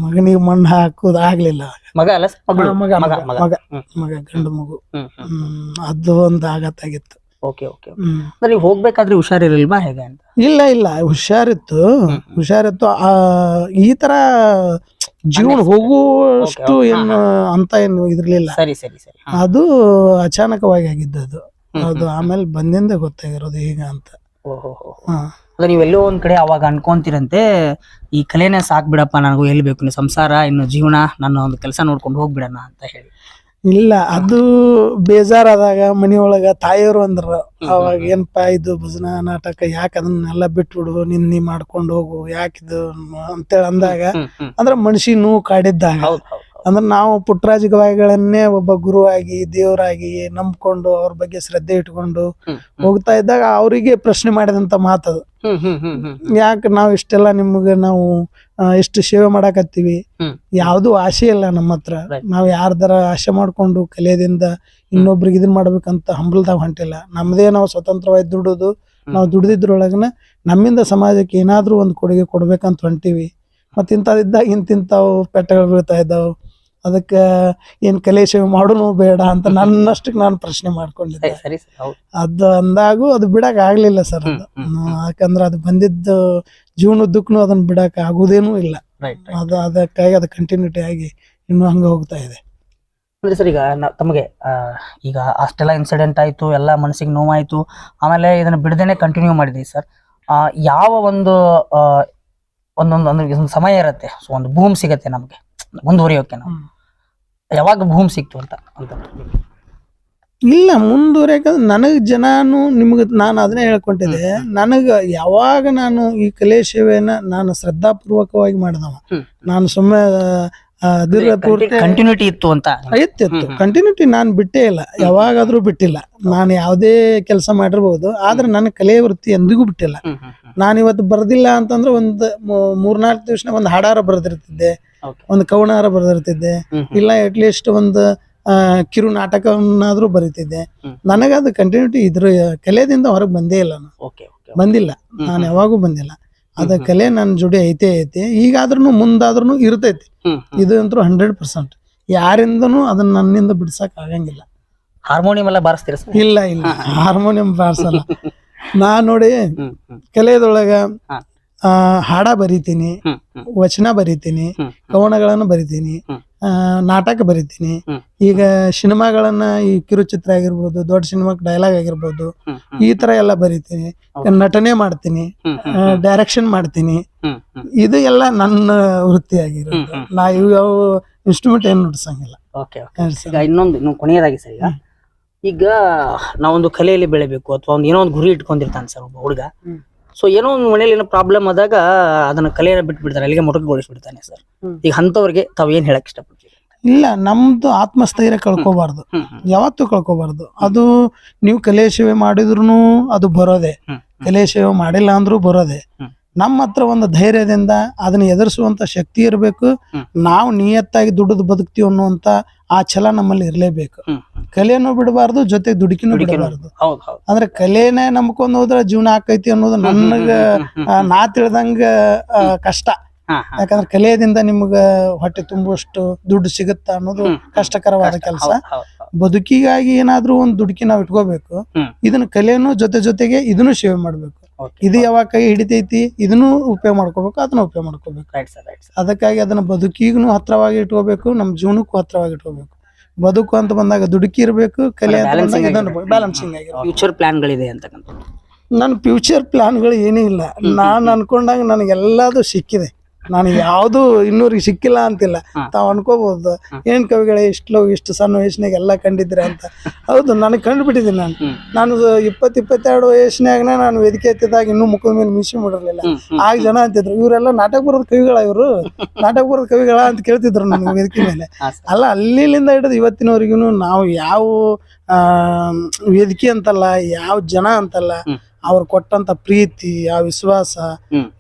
ಮಗನಿಗೆ ಮಣ್ಣು ಹಾಕೋದು ಆಗ್ಲಿಲ್ಲ. ಮಗ ಅಲ್ಲ ಮಗಳು ಮಗ ಮಗ ಮಗ ಮಗ. ಗಂಡು ಮಗು. ಅದು ಒಂದು ಆಘಾತ ಆಗಿತ್ತು ಓಕೆ ಓಕೆ. ಅಂದ್ರೆ ನೀವು ಹೋಗ್ಬೇಕಾದ್ರೆ ಹುಷಾರಿರಲಿಲ್ವಾ ಹೇಗೆ ಅಂತ? ಇಲ್ಲ ಇಲ್ಲ ಹುಷಾರಿತ್ತು. ಹುಷಾರಿತ್ತು. ಆ ಈ ತರ ಜೀವನ ಹೋಗುವಷ್ಟು. ಏನು ಅಂತ ಏನು ಇದ್ರಲಿಲ್ಲ ಸರಿ ಸರಿ ಸರಿ. ಅದು ಅಚಾನಕವಾಗಿ ಆಗಿದ್ದದು ಅದು ಆಮೇಲೆ ಬಂದಿಂದ ಗೊತ್ತಾಗಿರೋದು ಈಗ ಅಂತ. ಓಹೋ ಹೋ. ಹಾ. ಅಂದ್ರೆ ನೀವೆಲ್ಲೋ ಒಂದ್ ಕಡೆ ಅವಾಗ ಅನ್ಕೊಂತಿರಂತೆ ಈ ಕಲೆನೇ ಸಾಕ್ ಬಿಡಪ್ಪ ನನಗೂ ಎಲ್ಲಿ ಬೇಕು ಇನ್ನು ಸಂಸಾರ ಇನ್ನು ಜೀವನ ನನ್ನ ಒಂದು ಕೆಲಸ ನೋಡ್ಕೊಂಡು ಹೋಗ್ಬಿಡೋಣ ಅಂತ ಹೇಳಿ ಇಲ್ಲ ಅದು ಬೇಜಾರಾದಾಗ ಮನಿಯೊಳಗ ತಾಯಿಯವರು ಅಂದ್ರ ಅವಾಗ ಏನಪ್ಪಾ ಇದು ಭಜನಾ ನಾಟಕ ಯಾಕೆ ಅದನ್ನೆಲ್ಲ ಬಿಟ್ಬಿಡು ನಿನ್ ನೀ ಮಾಡ್ಕೊಂಡು ಹೋಗು ಯಾಕಿದು ಅಂತೇಳಿ ಅಂದಾಗ ಅಂದ್ರ ಮನುಷ್ಯ ನೋವು ಕಾಡಿದ್ದಾಗ. ಅಂದ್ರೆ ನಾವು ಪುಟ್ಟರಾಜ ಗವಾಯಿಗಳನ್ನೇ ಒಬ್ಬ ಗುರುವಾಗಿ ದೇವರಾಗಿ ನಂಬ್ಕೊಂಡು ಅವ್ರ ಬಗ್ಗೆ ಶ್ರದ್ಧೆ ಇಟ್ಕೊಂಡು. ಹೋಗ್ತಾ ಇದ್ದಾಗ ಅವರಿಗೆ ಪ್ರಶ್ನೆ ಮಾಡಿದಂತ ಮಾತದು. ಯಾಕೆ ನಾವು ಇಷ್ಟೆಲ್ಲ ನಿಮ್ಗೆ ನಾವು ಇಷ್ಟು ಎಷ್ಟು ಸೇವೆ ಮಾಡಾಕತ್ತೀವಿ? ಯಾವುದು ಆಸೆ ಇಲ್ಲ ನಮ್ಮ ಹತ್ರ. ನಾವು ಯಾರ್ದಾರ ಆಸೆ ಮಾಡ್ಕೊಂಡು ಕಲಿಯೋದ್ರಿಂದ ಇನ್ನೊಬ್ರಿಗೆ ಇದನ್ ಮಾಡ್ಬೇಕಂತ ಹಂಬಲ್ದಾಗ ಹೊಂಟಿಲ್ಲ. ನಮ್ದೇ ನಾವು ಸ್ವತಂತ್ರವಾಗಿ ದುಡುದು ನಾವು ದುಡ್ದಿದ್ರೊಳಗನ ನಮ್ಮಿಂದ ಸಮಾಜಕ್ಕೆ ಏನಾದ್ರೂ ಒಂದು ಕೊಡುಗೆ ಕೊಡ್ಬೇಕಂತ ಹೊಂಟಿವಿ. ಮತ್ತ ಇಂತ ಇಂತಿಂತಾವು ಪೆಟ್ಟಗಳು ಬೀಳ್ತಾ ಇದ್ದಾವು. ಅದಕ್ಕೆ ಏನು ಕಲೆ ಸೇವೆ ಮಾಡೋನು ಬೇಡ ಅಂತ ನನ್ನಷ್ಟಕ್ಕೆ ನಾನು ಪ್ರಶ್ನೆ ಮಾಡ್ಕೊಂಡಿದ್ದೆ. ಸರಿ ಅದು ಅಂದಾಗೂ ಅದು ಬಿಡಕ್ ಆಗಲಿಲ್ಲ ಸರ್ ಅದು. ಯಾಕಂದ್ರೆ ಅದು ಬಂದಿದ್ದು ಜೀವನದ್ದಕ್ಕೂ ಅದನ್ನ ಬಿಡಕ್ ಆಗೋದೇನೂ ಇಲ್ಲ. ಅದು ಅದಕ್ಕಾಗಿ ಅದು ಕಂಟಿನ್ಯೂಟಿ ಆಗಿ ಇನ್ನೂ ಹಂಗ ಹೋಗ್ತಾ ಇದೆ. ಅಂದ್ರೆ ಸರ್ ಈಗ ತಮಗೆ ಈಗ ಅಷ್ಟೆಲ್ಲ ಇನ್ಸಿಡೆಂಟ್ ಆಯಿತು ಎಲ್ಲ ಮನಸ್ಸಿಗೆ ನೋವಾಯ್ತು ಆಮೇಲೆ ಇದನ್ನ ಬಿಡದೇನೆ ಕಂಟಿನ್ಯೂ ಮಾಡಿದ್ವಿ ಸರ್. ಯಾವ ಒಂದು ಒಂದೊಂದು ಅಂದ್ರೆ ಒಂದು ಸಮಯ ಇರುತ್ತೆ. ಸೊ ಒಂದು ಭೂಮಿ ಸಿಗತ್ತೆ ನಮಗೆ. ಮುಂದುವರಿಯೋಕೆ ನಾವು. ಯಾವಾಗ ಭೂಮಿ ಸಿಕ್ತು ಅಂತ ಅಂತ. ಇಲ್ಲ ಮುಂದುವರಿಯಕ್ಕೆ ನನಗೆ ಜನಾನು ನಿಮ್ಗೆ ನಾನು ಅದನ್ನೇ ಹೇಳ್ಕೊಂಡಿದ್ದೆ ನನಗೆ ಯಾವಾಗ ನಾನು ಈ ಕಲೆ ಸೇವೆನ ನಾನು ಶ್ರದ್ಧಾಪೂರ್ವಕವಾಗಿ ಮಾಡಿದವ. ನಾನು ಸುಮ್ಮನೆ ಕಂಟಿನ್ಯೂಟಿ ಇತ್ತು ಅಂತ. ಇತ್ತಿತ್ತು ಕಂಟಿನ್ಯೂಟಿ ನಾನು ಬಿಟ್ಟೇ ಇಲ್ಲ. ಯಾವಾಗಾದ್ರೂ ಬಿಟ್ಟಿಲ್ಲ. ನಾನು ಯಾವುದೇ ಕೆಲಸ ಮಾಡಿರ್ಬೋದು. ಆದ್ರೆ ನನ್ನ ಕಲೆ ವೃತ್ತಿ ಎಂದಿಗೂ ಬಿಟ್ಟಿಲ್ಲ. ನಾನು ಇವತ್ತು ಬರ್ದಿಲ್ಲ ಅಂತಂದ್ರೆ ಒಂದು ಮೂರ್ನಾಲ್ಕು ದಿವಸ ಒಂದು ಹಾಡಾರ ಬರೆದಿರ್ತಿದ್ದೆ. ಒಂದು ಕವನಾರ ಬರೆದಿರ್ತಿದ್ದೆ. ಇಲ್ಲ ಅಟ್ಲೀಸ್ಟ್ ಒಂದು ಆ, ಕಿರು ನಾಟಕವನ್ನಾದ್ರೂ ಬರೀತಿದ್ದೆ. ನನಗ ಅದು ಕಂಟಿನ್ಯೂಟಿ ಇದ್ರ ಕಲೆದಿಂದ ಹೊರಗೆ ಬಂದೇ ಇಲ್ಲ ನಾನು. ಬಂದಿಲ್ಲ. ನಾನು ಯಾವಾಗೂ ಬಂದಿಲ್ಲ. ಅದ ಕಲೆ ನನ್ನ ಜೋಡಿ ಐತೆ ಐತೆ. ಈಗಾದ್ರೂ ಮುಂದಾದ್ರೂ ಇರ್ತೈತಿ. ಇದು ಅಂತೂ ಹಂಡ್ರೆಡ್ ಪರ್ಸೆಂಟ್ ಯಾರಿಂದನೂ ಅದನ್ನ ನನ್ನಿಂದ ಬಿಡ್ಸಕ್ ಆಗಂಗಿಲ್ಲ. ಹಾರ್ಮೋನಿಯಂ ಎಲ್ಲ ಬಾರಿಸ್ತೀರ ಇಲ್ಲ ಇಲ್ಲ. ಹಾರ್ಮೋನಿಯಂ ಬಾರಿಸಲ್ಲ. ನಾ ನೋಡಿ ಕಲೆಯದೊಳಗ. ಆ, ಹಾಡ ಬರಿತೀನಿ ವಚನ ಬರಿತೀನಿ ಕವನಗಳನ್ನು ಬರಿತೀನಿ ಆ, ನಾಟಕ ಬರಿತೀನಿ. ಈಗ ಸಿನಿಮಾಗಳನ್ನ ಈ ಕಿರುಚಿತ್ರ ಆಗಿರ್ಬೋದು ದೊಡ್ಡ ಸಿನಿಮಾಕ್ ಡೈಲಾಗ್ ಆಗಿರ್ಬೋದು ಈ ತರ ಎಲ್ಲ ಬರಿತೀನಿ. ನಟನೆ ಮಾಡ್ತೀನಿ ಡೈರೆಕ್ಷನ್ ಮಾಡ್ತೀನಿ. ಇದು ಎಲ್ಲ ನನ್ನ ವೃತ್ತಿ ಆಗಿರೋದು. ನಾ ಇವ್ ಯಾವ ಇನ್ಸ್ಟ್ರೂಮೆಂಟ್ ಏನು ನುಡ್ಸಂಗಿಲ್ಲ. Okay okay. ಈಗ ಇನ್ನೊಂದು ಇನ್ನು ಕೊನೆಯದಾಗಿ ಸರ್ ಈಗ. ಈಗ ನಾವೊಂದು ಕಲೆಯಲ್ಲಿ ಬೆಳಿಬೇಕು ಅಥವಾ ಒಂದು ಏನೋ ಒಂದು ಗುರಿ ಇಟ್ಕೊಂಡಿರ್ತಾನೆ ಸರ್ ಒಬ್ಬ ಹುಡುಗ. ಹ್ಮ್. ಸೊ ಏನೋ ಒಂದು ಮನೇಲಿ ಏನೋ ಪ್ರಾಬ್ಲಮ್ ಆದಾಗ ಅದನ್ನ ಕಲೆಯನ್ನ ಬಿಟ್ಟು ಬಿಡ್ತಾರೆ ಅಲ್ಲಿಗೆ ಮೊಟಕುಗೊಳಿಸ್ಬಿಡ್ತಾನೆ ಸರ್ ಈಗ ಅಂತವ್ರಿಗೆ ತಾವು ಏನ್ ಹೇಳಕ್ ಇಷ್ಟಪಡ್ತೀವಿ ಇಲ್ಲ ನಮ್ದು ಆತ್ಮಸ್ಥೈರ್ಯ ಕಳ್ಕೋಬಾರ್ದು. ಯಾವತ್ತೂ ಕಳ್ಕೋಬಾರ್ದು. ಅದು ನೀವು ಕಲೆ ಸೇವೆ ಮಾಡಿದ್ರು ಅದು ಬರೋದೆ. ಕಲೆ ಸೇವೆ ಮಾಡಿಲ್ಲ ಅಂದ್ರೂ ಬರೋದೆ. ನಮ್ಮ ಹತ್ರ ಒಂದು ಧೈರ್ಯದಿಂದ ಅದನ್ನ ಎದುರಿಸುವಂತ ಶಕ್ತಿ ಇರಬೇಕು. ನಾವು ನಿಯತ್ತಾಗಿ ದುಡಿದು ಬದುಕ್ತೀವಿ ಅನ್ನುವಂತ ಆ ಛಲ ನಮ್ಮಲ್ಲಿ ಇರಲೇಬೇಕು. ಕಲೆಯನ್ನು ಬಿಡಬಾರ್ದು ಜೊತೆಗೆ ದುಡುಕಿನೂ ಬಿಡಬಾರ್ದು. ಅಂದ್ರೆ ಕಲೆನೇ ನಂಬ್ಕೊಂಡು ಹೋದ್ರೆ ಜೀವನ ಆಕೈತಿ ಅನ್ನೋದು ನನಗ ನಾ ತಿಳಿದಂಗ ಕಷ್ಟ. ಯಾಕಂದ್ರೆ ಕಲೆಯಿಂದ ನಿಮ್ಗ ಹೊಟ್ಟೆ ತುಂಬುವಷ್ಟು ದುಡ್ಡು ಸಿಗುತ್ತ ಅನ್ನೋದು ಕಷ್ಟಕರವಾದ ಕೆಲಸ. ಬದುಕಿಗಾಗಿ ಏನಾದ್ರೂ ಒಂದು ದುಡುಕಿ ನಾವು ಇಟ್ಕೋಬೇಕು. ಇದನ್ನ ಕಲೆಯನ್ನು ಜೊತೆ ಜೊತೆಗೆ ಇದನ್ನು ಸೇವೆ ಮಾಡ್ಬೇಕು. ಇದು ಯಾವಾಗ ಕೈ ಹಿಡಿತೈತಿ? ಇದನ್ನು ಉಪಯೋಗ ಮಾಡ್ಕೋಬೇಕು ಅದನ್ನ ಉಪಯೋಗ ಮಾಡ್ಕೋಬೇಕು. ಅದಕ್ಕಾಗಿ ಅದನ್ನ ಬದುಕಿಗೂ ಹತ್ರವಾಗಿ ಇಟ್ಕೋಬೇಕು ನಮ್ಮ ಜೀವನಕ್ಕೂ ಹತ್ರವಾಗಿ ಇಟ್ಕೋಬೇಕು. ಬದುಕು ಅಂತ ಬಂದಾಗ ದುಡುಕಿ ಇರಬೇಕು ಕಲೆ. ಬ್ಯಾಲೆನ್ಸಿಂಗ್ ಆಗಿರ್ಬೇಕು. ಫ್ಯೂಚರ್ ಪ್ಲಾನ್ಗಳಿದೆ ಅಂತಕ್ಕಂಥ ನನ್ನ ಫ್ಯೂಚರ್ ಪ್ಲಾನ್ಗಳು ಏನೂ ಇಲ್ಲ ನಾನು ಅನ್ಕೊಂಡಾಗ ನನಗೆ ಎಲ್ಲದು ಸಿಕ್ಕಿದೆ. ನನಗೆ ಯಾವುದು ಇನ್ನೂರಿಗೆ ಸಿಕ್ಕಿಲ್ಲ ಅಂತಿಲ್ಲ. ತಾವ್ ಅನ್ಕೋಬಹುದು ಏನ್ ಕವಿಗಳೇ ಇಷ್ಟು ಇಷ್ಟು ಸಣ್ಣ ವಯಸ್ಸಿನಾಗ ಎಲ್ಲ ಕಂಡಿದ್ರೆ ಅಂತ. ಹೌದು ನನಗೆ ಕಂಡುಬಿಟ್ಟಿದ್ದೀನಿ ನಾನು. ನಾನು ಇಪ್ಪತ್ ಇಪ್ಪತ್ತೆರಡು ವಯಸ್ಸಿನಾಗನೇ ನಾನು ವೇದಿಕೆ ಎತ್ತಿದಾಗ ಇನ್ನೂ ಮುಖದ ಮೇಲೆ ಮೀಸಿ ಮಾಡಿರ್ಲಿಲ್ಲ. ಆಗ ಜನ ಅಂತಿದ್ರು ಇವರೆಲ್ಲ ನಾಟಕ ಬರೋದ್ ಕವಿಗಳ ಇವರು? ನಾಟಕ ಬರೋದ್ ಕವಿಗಳ? ಅಂತ ಕೇಳ್ತಿದ್ರು ನನಗೆ ವೇದಿಕೆ ಮೇಲೆ. ಅಲ್ಲ ಅಲ್ಲಿಂದ ಹಿಡಿದು ಇವತ್ತಿನವರೆಗೂ ನಾವು ಯಾವ ಆ, ವೇದಿಕೆ ಅಂತಲ್ಲ ಯಾವ ಜನ ಅಂತಲ್ಲ. ಅವ್ರು ಕೊಟ್ಟಂತ ಪ್ರೀತಿ ಆ ವಿಶ್ವಾಸ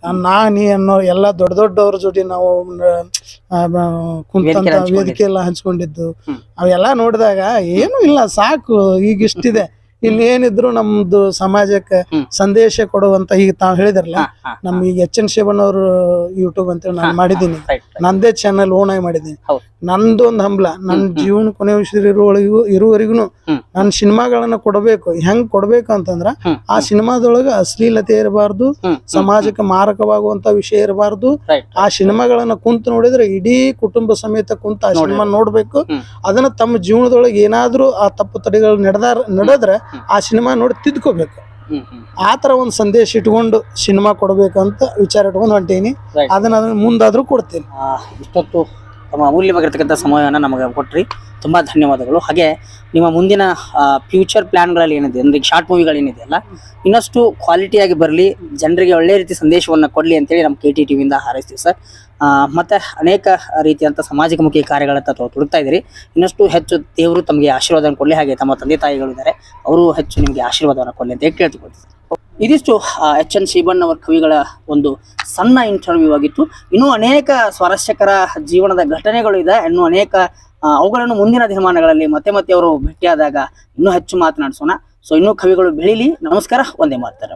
ಆ ನಾ ನೀ ಅನ್ನೋ ಎಲ್ಲ ದೊಡ್ಡ ದೊಡ್ಡವ್ರ ಜೊತೆ ನಾವು ಆ, ಬ- ಕುಂತಂತ ವೇದಿಕೆ. ಎಲ್ಲ ಹಂಚ್ಕೊಂಡಿದ್ದು. ಅವೆಲ್ಲ ನೋಡಿದಾಗ ಏನು ಇಲ್ಲ ಸಾಕು ಈಗ ಇಷ್ಟಿದೆ ಇಲ್ಲಿ ಏನಿದ್ರು ನಮ್ದು ಸಮಾಜಕ್ಕೆ. ಸಂದೇಶ ಕೊಡುವಂತ ಈಗ ತಾವ್ ಹೇಳಿದ್ರಲ್ಲ ನಮ್ ಈಗ ಎಚ್ ಎನ್ ಶಿವಣ್ಣವ್ರು ಯೂಟ್ಯೂಬ್ ಅಂತೇಳಿ ನಾನು ಮಾಡಿದ್ದೀನಿ. ನಂದೇ ಚಾನಲ್ ಓನ್ ಆಗಿ ಮಾಡಿದ್ದೀನಿ ನಂದೊಂದು ನಂದು ನನ್ ಹಂಬಲ ನನ್ನ ಜೀವನ ಕೊನೆ ಇರುವವರೆಗೂ ಇರುವವರೆಗೂ ನನ್ ಸಿನಿಮಾಗಳನ್ನ ಕೊಡಬೇಕು. ಹೆಂಗ್ ಕೊಡ್ಬೇಕು ಅಂತಂದ್ರ ಆ ಸಿನಿಮಾದೊಳಗ ಅಶ್ಲೀಲತೆ ಇರಬಾರ್ದು ಸಮಾಜಕ್ಕೆ ಮಾರಕವಾಗುವಂತ ವಿಷಯ ಇರಬಾರ್ದು. ಆ ಸಿನಿಮಾಗಳನ್ನ ಕುಂತ ನೋಡಿದ್ರೆ ಇಡೀ ಕುಟುಂಬ ಸಮೇತ ಕುಂತ ಆ ಸಿನಿಮಾ ನೋಡ್ಬೇಕು. ಅದನ್ನ ತಮ್ಮ ಜೀವನದೊಳಗೆ ಏನಾದ್ರೂ ಆ ತಪ್ಪು ತಡೆಗಳು ನಡೆದಾರ ನಡೆದ್ರೆ. ಆ ಸಿನಿಮಾ ನೋಡಿ ತಿದ್ಕೋಬೇಕು. ಆ ತರ ಒಂದು ಸಂದೇಶ ಇಟ್ಕೊಂಡು ಸಿನಿಮಾ ಕೊಡಬೇಕಂತ ವಿಚಾರ ಇಟ್ಕೊಂಡು ಹೊಂಟೇನಿ. ಅದನ್ನ ಅದನ್ನ ಮುಂದಾದ್ರೂ ಕೊಡ್ತೀನಿ. ಇಷ್ಟೊತ್ತು ತಮ್ಮ ಅಮೂಲ್ಯವಾಗಿರ್ತಕ್ಕಂಥ ಸಮಯವನ್ನು ನಮಗೆ ಕೊಟ್ರಿ. ತುಂಬ ಧನ್ಯವಾದಗಳು. ಹಾಗೆ ನಿಮ್ಮ ಮುಂದಿನ ಫ್ಯೂಚರ್ ಪ್ಲ್ಯಾನ್ಗಳಲ್ಲಿ ಏನಿದೆ ಅಂದರೆ ಶಾರ್ಟ್ ಮೂವಿಗಳೇನಿದೆ ಅಲ್ಲ ಇನ್ನಷ್ಟು ಕ್ವಾಲಿಟಿಯಾಗಿ ಬರಲಿ ಜನರಿಗೆ ಒಳ್ಳೆ ರೀತಿ ಸಂದೇಶವನ್ನು ಕೊಡಲಿ ಅಂತೇಳಿ ನಮ್ಮ ಕೆ ಟಿ ಟಿವಿಯಿಂದ ಹಾರೈಸ್ತೀವಿ ಸರ್. ಮತ್ತು ಅನೇಕ ರೀತಿಯಂಥ ಸಾಮಾಜಿಕಮುಖಿ ಕಾರ್ಯಗಳತ್ತ ತಾವು ಇದ್ದೀರಿ. ಇನ್ನಷ್ಟು ಹೆಚ್ಚು ದೇವರು ತಮಗೆ ಆಶೀರ್ವಾದವನ್ನು ಕೊಡಲಿ ಹಾಗೆ ತಮ್ಮ ತಂದೆ ತಾಯಿಗಳು ಇದ್ದಾರೆ. ಅವರು ಹೆಚ್ಚು ನಿಮಗೆ ಆಶೀರ್ವಾದವನ್ನು ಕೊಡಲಿ ಅಂತ ಕೇಳ್ತಿಕೊಳ್ತೀವಿ ಇದಿಷ್ಟು ಎಚ್ ಎನ್ ಶಿಬಣ್ಣ ಅವರ ಕವಿಗಳ ಒಂದು ಸಣ್ಣ ಇಂಟರ್ವ್ಯೂ ಆಗಿತ್ತು. ಇನ್ನೂ ಅನೇಕ ಸ್ವಾರಸ್ಯಕರ ಜೀವನದ ಘಟನೆಗಳು ಇದೆ. ಇನ್ನೂ ಅನೇಕ ಅವುಗಳನ್ನು ಮುಂದಿನ ದಿನಮಾನಗಳಲ್ಲಿ ಮತ್ತೆ ಮತ್ತೆ ಅವರು ಭೇಟಿಯಾದಾಗ ಇನ್ನೂ ಹೆಚ್ಚು ಮಾತನಾಡಿಸೋಣ. ಸೊ ಇನ್ನೂ ಕವಿಗಳು ಬೆಳೀಲಿ. ನಮಸ್ಕಾರ. ಒಂದೇ ಮಾತಾರ.